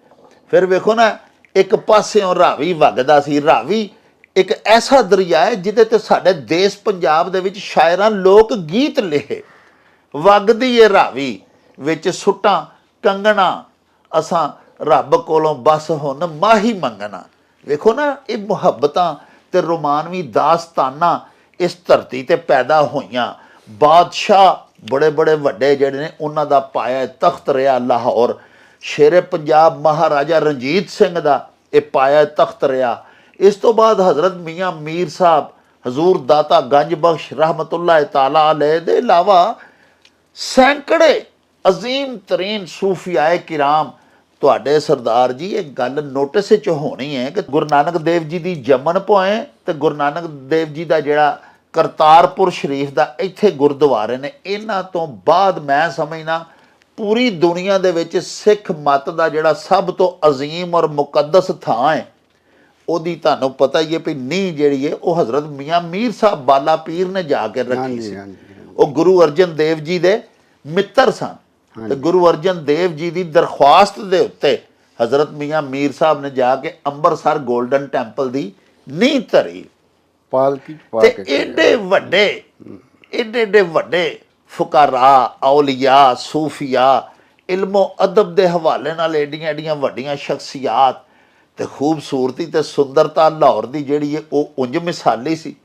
ਫਿਰ ਵੇਖੋ ਨਾ, ਇੱਕ ਪਾਸਿਓਂ ਰਾਵੀ ਵਗਦਾ ਸੀ। ਰਾਵੀ ਇੱਕ ਐਸਾ ਦਰਿਆ ਹੈ ਜਿਹਦੇ ਤੇ ਸਾਡੇ ਦੇਸ਼ ਪੰਜਾਬ ਦੇ ਵਿੱਚ ਸ਼ਾਇਰਾਂ ਲੋਕ ਗੀਤ ਲਿਖੇ। ਵਗਦੀ ਏ ਰਾਵੀ, ਵਿੱਚ ਸੁੱਟਾਂ, ਕੰਗਣਾ, ਅਸਾਂ ਰੱਬ ਕੋਲੋਂ ਬਸ ਹੁਣ ਮਾਹੀ ਮੰਗਣਾ। ਵੇਖੋ ਨਾ, ਇਹ ਮੁਹੱਬਤਾਂ ਤੇ ਰੋਮਾਨਵੀ ਦਾਸਤਾਨਾਂ ਇਸ ਧਰਤੀ ਤੇ ਪੈਦਾ ਹੋਈਆਂ। ਬਾਦਸ਼ਾਹ ਬੜੇ ਬੜੇ ਵੱਡੇ ਜਿਹੜੇ ਨੇ, ਉਹਨਾਂ ਦਾ ਪਾਇਆ ਤਖਤ ਰਿਹਾ ਲਾਹੌਰ। ਸ਼ੇਰੇ ਪੰਜਾਬ ਮਹਾਰਾਜਾ ਰਣਜੀਤ ਸਿੰਘ ਦਾ ਇਹ ਪਾਇਆ ਤਖਤ ਰਿਹਾ ਇਸ ਤੋਂ ਬਾਅਦ ਹਜ਼ਰਤ ਮੀਆਂ ਮੀਰ ਸਾਹਿਬ, ਹਜ਼ੂਰ ਦਾਤਾ ਗੰਜ ਬਖਸ਼ ਰਹਿਮਤੁল্লাਹ ਤਾਲਾ ਅਲੈਹ ਦੇ ਇਲਾਵਾ ਸੈਂਕੜੇ ਅਜ਼ੀਮ ਤਰੀਨ ਸੂਫੀਆਏ ਕਿਰਾਮ, ਤੁਹਾਡੇ ਸਰਦਾਰ ਜੀ, ਇਹ ਗੱਲ ਨੋਟਿਸ ਵਿੱਚ ਹੋਣੀ ਹੈ ਕਿ ਗੁਰੂ ਨਾਨਕ ਦੇਵ ਜੀ ਦੀ ਜੰਮਣ ਪੋਏ ਤੇ ਗੁਰੂ ਨਾਨਕ ਦੇਵ ਜੀ ਦਾ ਜਿਹੜਾ ਕਰਤਾਰਪੁਰ ਸ਼ਰੀਫ ਦਾ ਇੱਥੇ ਗੁਰਦੁਆਰੇ ਨੇ, ਇਹਨਾਂ ਤੋਂ ਬਾਅਦ ਮੈਂ ਸਮਝਣਾ ਪੂਰੀ ਦੁਨੀਆ ਦੇ ਵਿੱਚ ਸਿੱਖ ਮਤ ਦਾ ਜਿਹੜਾ ਸਭ ਤੋਂ ਅਜ਼ੀਮ ਔਰ ਮੁਕੱਦਸ ਥਾਂ ਹੈ। ਉਹਦੀ ਤੁਹਾਨੂੰ ਪਤਾ ਹੀ ਹੈ ਵੀ ਨੀਂਹ ਜਿਹੜੀ ਹੈ ਉਹ ਹਜ਼ਰਤ ਮੀਆਂ ਮੀਰ ਸਾਹਿਬ ਬਾਲਾ ਪੀਰ ਨੇ ਜਾ ਕੇ ਰੱਖੀ ਸੀ। ਉਹ ਗੁਰੂ ਅਰਜਨ ਦੇਵ ਜੀ ਦੇ ਮਿੱਤਰ ਸਨ। ਤੇ ਗੁਰੂ ਅਰਜਨ ਦੇਵ ਜੀ ਦੀ ਦਰਖਾਸਤ ਦੇ ਉੱਤੇ ਹਜ਼ਰਤ ਮੀਆਂ ਮੀਰ ਸਾਹਿਬ ਨੇ ਜਾ ਕੇ ਅੰਮ੍ਰਿਤਸਰ 골ਡਨ ਟੈਂਪਲ ਦੀ ਨੀਂਹ ਧਰੀ। ਪਾਲਕੀ ਪਾ ਤੇ ਕੇ ਏਡੇ ਵੱਡੇ ਏਡੇ ਏਡੇ ਵੱਡੇ ਫੁਕਾਰਾ ਔਲੀਆ ਸੂਫੀਆ ਇਲਮੋ ਅਦਬ ਦੇ ਹਵਾਲੇ ਨਾਲ ਏਡੀਆਂ ਏਡੀਆਂ ਵੱਡੀਆਂ ਸ਼ਖਸੀਅਤ ਤੇ ਖੂਬਸੂਰਤੀ ਤੇ ਸੁੰਦਰਤਾ ਲਾਹੌਰ ਦੀ ਜਿਹੜੀ ਹੈ ਉਹ ਉਂਝ ਮਿਸਾਲੀ ਸੀ।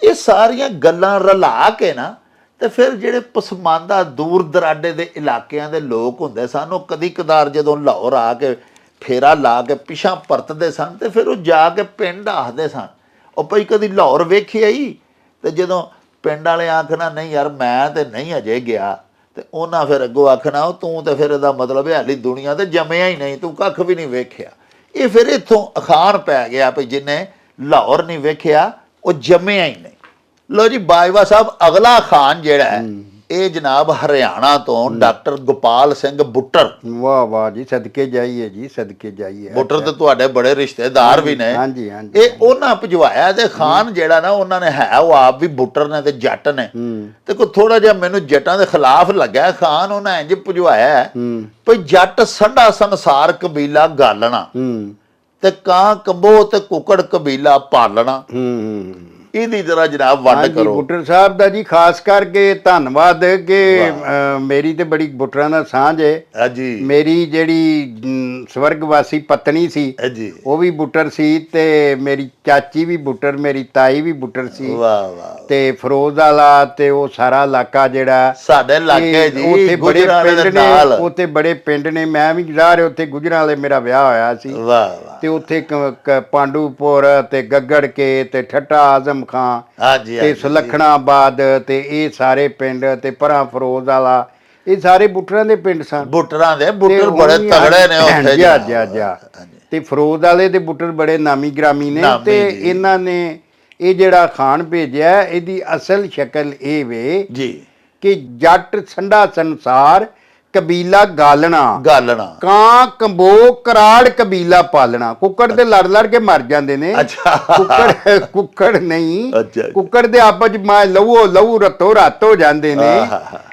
ਇਹ ਸਾਰੀਆਂ ਗੱਲਾਂ ਰਲਾ ਕੇ ਨਾ ਤੇ ਫਿਰ ਜਿਹੜੇ ਪਸਮਾਨਦਾ ਦੂਰ ਦਰਾਡੇ ਦੇ ਇਲਾਕਿਆਂ ਦੇ ਲੋਕ ਹੁੰਦੇ ਸਨ, ਉਹ ਕਦੀ ਕਦਾਰ ਜਦੋਂ ਲਾਹੌਰ ਆ ਕੇ ਫੇਰਾ ਲਾ ਕੇ ਪਿਛਾਂ ਪਰਤਦੇ ਸਨ ਤੇ ਫਿਰ ਉਹ ਜਾ ਕੇ ਪਿੰਡ ਆਖਦੇ ਸਨ। ਉਹ ਭਈ ਕਦੀ ਲਾਹੌਰ ਵੇਖਿਆ ਹੀ ਤੇ ਜਦੋਂ ਪਿੰਡ ਵਾਲੇ ਆਖਣਾ, ਨਹੀਂ ਯਾਰ, ਮੈਂ ਤੇ ਨਹੀਂ ਅਜੇ ਗਿਆ। ਤੇ ਉਹਨਾਂ ਫਿਰ ਅੱਗੋਂ ਆਖਣਾ ਉਹ ਤੂੰ ਤੇ ਫਿਰ ਇਹਦਾ ਮਤਲਬ ਹੈ ਹਾਲੀ ਦੁਨੀਆ ਤੇ ਜੰਮਿਆ ਹੀ ਨਹੀਂ, ਤੂੰ ਕੱਖ ਵੀ ਨਹੀਂ ਵੇਖਿਆ। ਇਹ ਫਿਰ ਇੱਥੋਂ ਅਖਾਣ ਪੈ ਗਿਆ ਵੀ ਜਿਹਨੇ ਲਾਹੌਰ ਨਹੀਂ ਵੇਖਿਆ, ਉਹ ਜੰਮਿਆ ਹੀ ਨਹੀਂ। ਲੋ ਜੀ, ਬਾਜਵਾ ਸਾਹਿਬ, ਅਗਲਾ ਖਾਨ ਜਿਹੜਾ ਹੈ। ਇਹ ਜਨਾਬ ਹਰਿਆਣਾ ਤੋਂ ਡਾਕਟਰ ਗੋਪਾਲ ਸਿੰਘ ਬੁੱਟਰ। ਵਾਹ ਵਾਹ ਜੀ ਸਦਕੇ ਜਾਈਏ ਜੀ ਸਦਕੇ ਜਾਈਏ। ਬੁੱਟਰ ਤੇ ਤੁਹਾਡੇ ਬੜੇ ਰਿਸ਼ਤੇਦਾਰ ਵੀ ਨੇ। ਹਾਂਜੀ, ਹਾਂਜੀ, ਇਹ ਉਹਨਾਂ ਭਜਵਾਇਆ ਤੇ ਖਾਨ ਜਿਹੜਾ ਨਾ ਉਹਨਾਂ ਨੇ ਹੈ ਉਹ ਆਪ ਵੀ ਬੁੱਟਰ ਨੇ ਤੇ ਜੱਟ ਨੇ। ਤੇ ਕੋਈ ਥੋੜਾ ਜਿਹਾ ਮੈਨੂੰ ਜੱਟਾਂ ਦੇ ਖਿਲਾਫ ਲੱਗਾ ਖਾਨ ਉਹਨਾਂ ਇੰਜ ਭਜਵਾਇਆ। ਭਈ ਜੱਟ ਸੰਡਾ ਸੰਸਾਰ ਕਬੀਲਾ ਗਾਲਣਾ। ਤੇ ਕਾਂ ਕੰਬੋ ਤੇ ਕੁਕੜ ਕਬੀਲਾ ਪਾਲਣਾ। ਹੂੰ ਹੂੰ। ਇਹਦੀ ਜਰਾ ਜਨਾਬ ਵੰਡ ਕਰੋ। ਬੁੱਟਰ ਸਾਹਿਬ ਦਾ ਜੀ ਖਾਸ ਕਰਕੇ ਧੰਨਵਾਦ ਕਿ ਮੇਰੀ ਤੇ ਬੜੀ ਬੁੱਟਰਾਂ ਨਾਲ ਸਾਂਝ ਹੈ ਹਾਂਜੀ। ਮੇਰੀ ਜਿਹੜੀ ਸਵਰਗਵਾਸੀ ਪਤਨੀ ਸੀ ਹਾਂਜੀ। ਉਹ ਵੀ ਬੁੱਟਰ ਸੀ ਤੇ ਮੇਰੀ ਚਾਚੀ ਵੀ ਬੁੱਟਰ ਮੇਰੀ ਤਾਈ ਵੀ ਬੁੱਟਰ ਸੀ। ਵਾਹ ਵਾਹ। ਤੇ ਫਰੋਜ਼ ਵਾਲਾ ਤੇ ਉਹ ਸਾਰਾ ਇਲਾਕਾ ਜਿਹੜਾ ਸਾਡੇ ਇਲਾਕੇ ਜੀ ਉੱਥੇ ਬੜੇ ਪਿੰਡ ਨੇ ਉੱਥੇ ਬੜੇ ਪਿੰਡ ਨੇ। ਮੈਂ ਵੀ ਜਾ ਰਿਹਾ ਉੱਥੇ ਗੁਜਰਾਂ ਵਾਲੇ ਮੇਰਾ ਵਿਆਹ ਹੋਇਆ ਸੀ। ਵਾਹ ਵਾਹ। ਤੇ ਉੱਥੇ ਪਾਂਡੂਪੁਰ ਤੇ ਗੱਗੜ ਕੇ ਤੇ ਠੱਟਾ ਆਜ਼ਮ ਖਾਂ ਹਾਂਜੀ ਤੇ ਹਾਂਜੀ। ਸੁਲੱਖਣਾਬਾਦ ਤੇ ਇਹ ਸਾਰੇ ਪਿੰਡ ਤੇ ਪਰਾਂ ਫਰੋਜ਼ ਵਾਲਾ। ਇਹ ਸਾਰੇ ਬੁੱਟਰਾਂ ਦੇ ਪਿੰਡ ਸਨ। ਬੁੱਟਰਾਂ ਦੇ ਬੁੱਟਰ ਬੜੇ ਤਗੜੇ ਨੇ ਉੱਥੇ ਜੀ ਜਨਾਬ। ਜੀ ਜੀ ਤੇ ਫਰੋਜ਼ ਵਾਲੇ ਦੇ ਬੁੱਟਰ ਬੜੇ ਨਾਮੀ ਗ੍ਰਾਮੀ ਨੇ ਤੇ। ਇਹਨਾਂ ਨੇ ਇਹ ਜਿਹੜਾ ਖਾਨ ਭੇਜਿਆ ਇਹਦੀ ਅਸਲ ਸ਼ਕਲ ਇਹ ਵੇ ਜੀ। ਕਿ ਜੱਟ ਸੰਡਾ ਸੰਸਾਰ ਕਬੀਲਾ ਗਾਲਣਾ। ਗਾਲਣਾ। ਕਾਂ ਕੰਬੋ ਕਰਾੜ ਕਬੀਲਾ ਪਾਲਣਾ। ਕੁੱਕੜ ਦੇ ਲੜ ਲੜ ਕੇ ਮਰ ਜਾਂਦੇ ਨੇ। ਅੱਛਾ। ਕੁੱਕੜ ਕੁੱਕੜ ਨਹੀਂ। ਕੁੱਕੜ ਦੇ ਆਪਸ ਚ ਮੈਂ ਲਹੂ ਲਹੂ ਰਤੋ ਰਤ ਜਾਂਦੇ ਨੇ।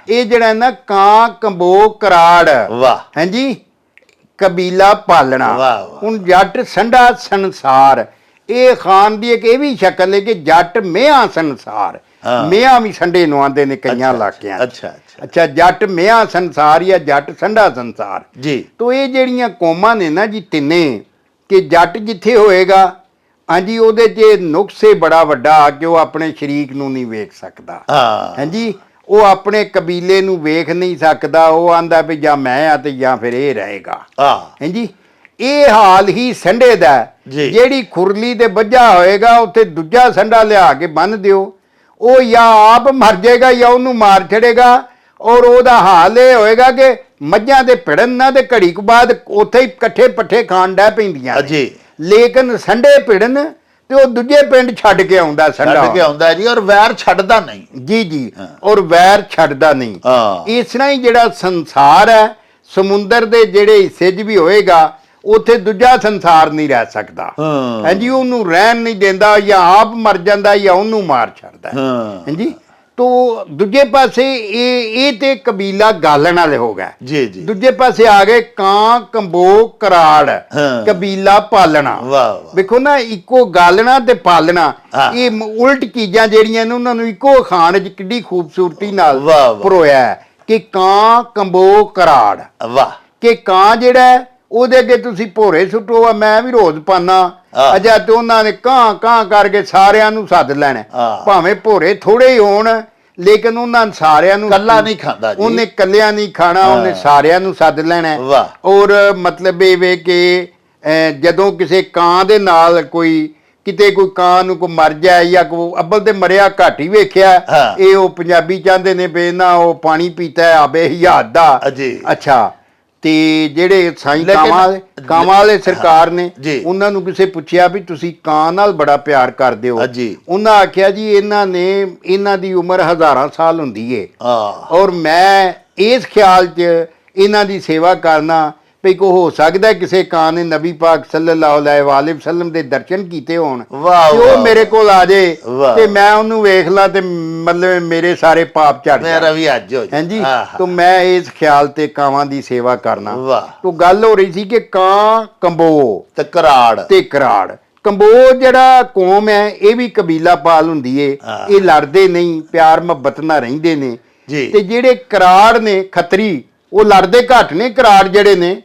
ਇਹ ਜਿਹੜਾ ਨਾ ਕਾਂ ਕੰਬੋ ਕਰਾੜ। ਵਾਹ। ਹਾਂਜੀ ਕਬੀਲਾ ਪਾਲਣਾ। ਵਾਹ, ਵਾਹ। ਹੁਣ ਜੱਟ ਸੰਡਾ ਸੰਸਾਰ ਇਹ ਖਾਨ ਦੀ ਇੱਕ ਇਹ ਵੀ ਸ਼ਕਲ ਹੈ ਕਿ ਜੱਟ ਮਿਆਂ ਸੰਸਾਰ। ਮਿਆਂ ਵੀ ਸੰਡੇ ਨੂੰ ਆਂਦੇ ਨੇ ਕਈਆਂ ਇਲਾਕਿਆਂ। ਅੱਛਾ ਅੱਛਾ। ਅੱਛਾ ਜੱਟ ਮਿਆਂ ਸੰਸਾਰ ਜਾਂ ਜੱਟ ਸੰਡਾ ਸੰਸਾਰ। ਜੀ। ਤੋ ਇਹ ਜਿਹੜੀਆਂ ਕੌਮਾਂ ਨੇ ਨਾ ਜੀ ਤਿੰਨੇ ਕਿ ਜੱਟ ਜਿੱਥੇ ਹੋਏਗਾ ਹਾਂਜੀ ਉਹਦੇ 'ਚ ਨੁਕਸੇ ਬੜਾ ਵੱਡਾ ਕਿ ਉਹ ਆਪਣੇ ਸ਼ਰੀਕ ਨੂੰ ਨਹੀਂ ਵੇਖ ਸਕਦਾ। ਹਾਂਜੀ ਉਹ ਆਪਣੇ ਕਬੀਲੇ ਨੂੰ ਵੇਖ ਨਹੀਂ ਸਕਦਾ ਉਹ ਆਂਦਾ ਵੀ ਜਾਂ ਮੈਂ ਆ ਤੇ ਜਾਂ ਫਿਰ ਇਹ ਰਹੇਗਾ। ਆ ਹਾਂਜੀ ਇਹ ਹਾਲ ਹੀ ਸੰਡੇ ਦਾ। ਜਿਹੜੀ ਖੁਰਲੀ ਤੇ ਵੱਜਾ ਹੋਏਗਾ ਉੱਥੇ ਦੂਜਾ ਸੰਡਾ ਲਿਆ ਕੇ ਬੰਨ ਦਿਓ। ਉਹ ਜਾਂ ਆਪ ਮਰ ਜਾਏਗਾ ਜਾਂ ਉਹਨੂੰ ਮਾਰ ਛੜੇਗਾ। ਔਰ ਉਹਦਾ ਹਾਲ ਇਹ ਹੋਏਗਾ ਕਿ ਮੱਝਾਂ ਦੇ ਭਿੜਨ ਨਾ ਤੇ ਘੜੀ ਕੁ ਬਾਅਦ ਉੱਥੇ ਹੀ ਇਕੱਠੇ ਪੱਠੇ ਖਾਣ ਡੈ ਪੈਂਦੀਆਂ। ਜੀ। ਲੇਕਿਨ ਸੰਡੇ ਭਿੜਨ ਤੇ ਉਹ ਦੂਜੇ ਪਿੰਡ ਛੱਡ ਕੇ ਆਉਂਦਾ ਸੰਡਾ। ਛੱਡ ਕੇ ਆਉਂਦਾ ਜੀ ਔਰ ਵੈਰ ਛੱਡਦਾ ਨਹੀਂ। ਜੀ ਜੀ। ਔਰ ਵੈਰ ਛੱਡਦਾ ਨਹੀਂ। ਇਸ ਤਰ੍ਹਾਂ ਹੀ ਜਿਹੜਾ ਸੰਸਾਰ ਹੈ ਸਮੁੰਦਰ ਦੇ ਜਿਹੜੇ ਹਿੱਸੇ 'ਚ ਵੀ ਹੋਏਗਾ ਉੱਥੇ ਦੂਜਾ ਸੰਸਾਰ ਨਹੀਂ ਰਹਿ ਸਕਦਾ। ਹਾਂ। ਹਾਂਜੀ ਉਹਨੂੰ ਰਹਿਣ ਨਹੀਂ ਦਿੰਦਾ ਜਾਂ ਆਪ ਮਰ ਜਾਂਦਾ ਜਾਂ ਉਹਨੂੰ ਮਾਰ ਛੱਡਦਾ। ਹਾਂ। ਹਾਂਜੀ ਤੋ ਦੂਜੇ ਪਾਸੇ ਇਹ ਇਹ ਤੇ ਕਬੀਲਾ ਗਾਲਣ ਵਾਲੇ ਹੋ ਗਏ। ਜੀ ਜੀ। ਦੂਜੇ ਪਾਸੇ ਆ ਗਏ ਕਾਂ ਕੰਬੋ ਕਰਾੜ। ਕਬੀਲਾ ਪਾਲਣਾ। ਵਾਹ ਵਾਹ। ਵੇਖੋ ਨਾ ਇੱਕੋ ਗਾਲਣਾ ਤੇ ਪਾਲਣਾ। ਇਹ ਉਲਟ ਚੀਜ਼ਾਂ ਜਿਹੜੀਆਂ ਨੇ ਉਹਨਾਂ ਨੂੰ ਇੱਕੋ ਖਾਨ 'ਚ ਕਿੱਡੀ ਖੂਬਸੂਰਤੀ ਨਾਲ। ਪਰੋਇਆ ਕਿ ਕਾਂ ਕੰਬੋ ਕਰਾੜ। ਵਾਹ। ਕਿ ਕਾਂ ਜਿਹੜਾ ਉਹਦੇ ਅੱਗੇ ਤੁਸੀਂ ਭੋਰੇ ਸੁੱਟੋ ਆ ਮੈਂ ਵੀ ਰੋਜ਼ ਪਾਣਾ ਹਾਂ। ਅਜਾ ਤੇ ਉਹਨਾਂ ਨੇ ਕਾਂ ਕਾਂ ਕਰਕੇ ਸਾਰਿਆਂ ਨੂੰ ਸੱਦ ਲੈਣਾ। ਭਾਵੇਂ ਭੋਰੇ ਥੋੜੇ ਹੀ ਹੋਣ ਲੇਕਿਨ ਉਹਨਾਂ ਸਾਰਿਆਂ ਨੂੰ ਕੱਲਾ ਨਹੀਂ ਖਾਂਦਾ ਜੀ। ਉਹਨੇ ਕੱਲਿਆਂ ਨਹੀਂ ਖਾਣਾ ਉਹਨੇ। ਸਾਰਿਆਂ ਨੂੰ ਸੱਦ ਲੈਣਾ। ਔਰ ਮਤਲਬ ਇਹ ਵੇ ਕਿ ਜਦੋਂ ਕਿਸੇ ਕਾਂ ਦੇ ਨਾਲ ਕੋਈ ਕਿਤੇ ਕੋਈ ਕਾਂ ਨੂੰ ਕੋ ਮਰ ਜਾਏ ਜਾਂ ਕੋ ਅੱਬਲ ਤੇ ਮਰਿਆ ਘੱਟ ਹੀ ਵੇਖਿਆ। ਇਹ ਉਹ ਪੰਜਾਬੀ ਚਾਹੁੰਦੇ ਨੇ ਵੀ ਨਾ ਉਹ ਪਾਣੀ ਪੀਤਾ ਹੈ ਆਬੇ ਹਯਾਤ ਦਾ ਜੀ। ਅੱਛਾ ਤੇ ਜਿਹੜੇ ਸਾਈਂ ਲੇਕਿਨ- ਕਾਮਾਂ ਵਾਲੇ ਕਾਮਾਂ ਵਾਲੇ ਸਰਕਾਰ ਨੇ ਜੀ। ਉਹਨਾਂ ਨੂੰ ਕਿਸੇ ਪੁੱਛਿਆ ਵੀ ਤੁਸੀਂ ਕਾਂ ਨਾਲ ਬੜਾ ਪਿਆਰ ਕਰਦੇ ਹੋ ਜੀ। ਉਹਨਾਂ ਆਖਿਆ ਜੀ ਇਹਨਾਂ ਨੇ ਇਹਨਾਂ ਦੀ ਉਮਰ ਹਜ਼ਾਰਾਂ ਸਾਲ ਹੁੰਦੀ ਏ ਆ ਔਰ ਮੈਂ ਇਸ ਖਿਆਲ 'ਚ ਇਹਨਾਂ ਦੀ ਸੇਵਾ ਕਰਨਾ ਵੀ ਕੋ ਹੋ ਸਕਦਾ ਕਿਸੇ ਕਾਂ ਨੇ ਨਬੀ ਪਾਕ ਸੱਲੱਲਾਹੁ ਅਲੈਹਿ ਵਸੱਲਮ ਦੇ ਦਰਸ਼ਨ ਕੀਤੇ ਹੋਣ। ਵਾਹ, ਉਹ ਮੇਰੇ ਕੋਲ ਆ ਜੇ। ਤੇ ਮੈਂ ਉਹਨੂੰ ਵੇਖ ਲਾਂ ਤੇ ਮਤਲਬ ਮੇਰੇ ਸਾਰੇ ਪਾਪ ਝੜ ਮੇਰਾ ਜਾਣ ਵੀ ਅੱਜ ਹੋ ਹਾਂਜੀ ਆਹਾ। ਤਾਂ ਮੈਂ ਇਸ ਖਿਆਲ ਤੇ ਕਾਵਾਂ ਦੀ ਸੇਵਾ ਕਰਨਾ। ਵਾਹ। ਤਾਂ ਗੱਲ ਹੋ ਰਹੀ ਸੀ ਕਿ ਕਾਂ ਕੰਬੋ ਤੇ ਕਰਾੜ। ਤੇ ਕਰਾੜ। ਕੰਬੋ ਜਿਹੜਾ ਕੌਮ ਹੈ ਇਹ ਵੀ ਕਬੀਲਾ ਪਾਲ ਹੁੰਦੀ ਏ। ਇਹ ਲੜਦੇ ਨਹੀਂ ਪਿਆਰ ਮੁਹੱਬਤ ਨਾਲ ਰਹਿੰਦੇ ਨੇ। ਜੀ। ਤੇ ਜਿਹੜੇ ਕਰਾੜ ਨੇ ਖੱਤਰੀ ਉਹ ਲੜਦੇ ਘੱਟ ਨੇ ਕਰਾੜ ਜਿਹੜੇ ਨੇ।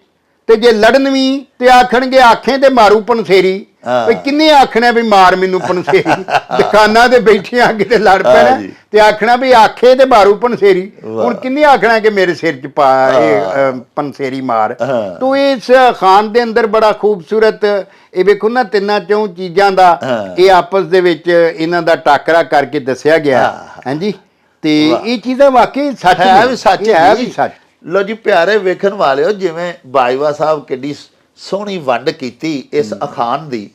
ਤੇ ਜੇ ਲੜਨ ਵੀ ਤੇ ਆਖਣਗੇ ਆਖੇ ਤੇ ਮਾਰੂ ਪਨਸੇਰੀ। ਵੀ ਕਿੰਨੇ ਆਖਣਾ ਵੀ ਮਾਰ ਮੈਨੂੰ ਪਨਸੇਰੀ ਦੁਕਾਨਾਂ ਤੇ ਬੈਠੇ ਆ ਕਿਤੇ ਲੜ ਪੈਣਾ। ਤੇ ਆਖਣਾ ਵੀ ਆਖੇ ਤੇ ਮਾਰੂ ਪਨਸੇਰੀ। ਹੁਣ ਕਿੰਨੇ ਆਖਣਾ ਕਿ ਮੇਰੇ ਸਿਰ 'ਚ ਪਾ ਇਹ ਪਨਸੇਰੀ ਮਾਰ। ਤੋ ਇਸ ਖਾਨ ਦੇ ਅੰਦਰ ਬੜਾ ਖੂਬਸੂਰਤ ਇਹ ਵੇਖੋ ਨਾ ਤਿੰਨਾਂ ਚੋਂ ਚੀਜ਼ਾਂ ਦਾ। ਇਹ ਆਪਸ ਦੇ ਵਿੱਚ ਇਹਨਾਂ ਦਾ ਟਾਕਰਾ ਕਰਕੇ ਦੱਸਿਆ ਗਿਆ। ਹਾਂਜੀ ਤੇ। ਇਹ ਚੀਜ਼ਾਂ ਵਾਕਈ ਸੱਚ ਹੈ। ਵੀ ਸੱਚ ਹੈ। ਵੀ ਸੱਚ ਲੋ ਜੀ ਪਿਆਰੇ ਵੇਖਣ ਵਾਲਿਓ ਜਿਵੇਂ ਬਾਜਵਾ ਸਾਹਿਬ ਕਿੱਡੀ ਸੋਹਣੀ ਵੰਡ ਕੀਤੀ ਇਸ ਅਖਾਨ ਦੀ।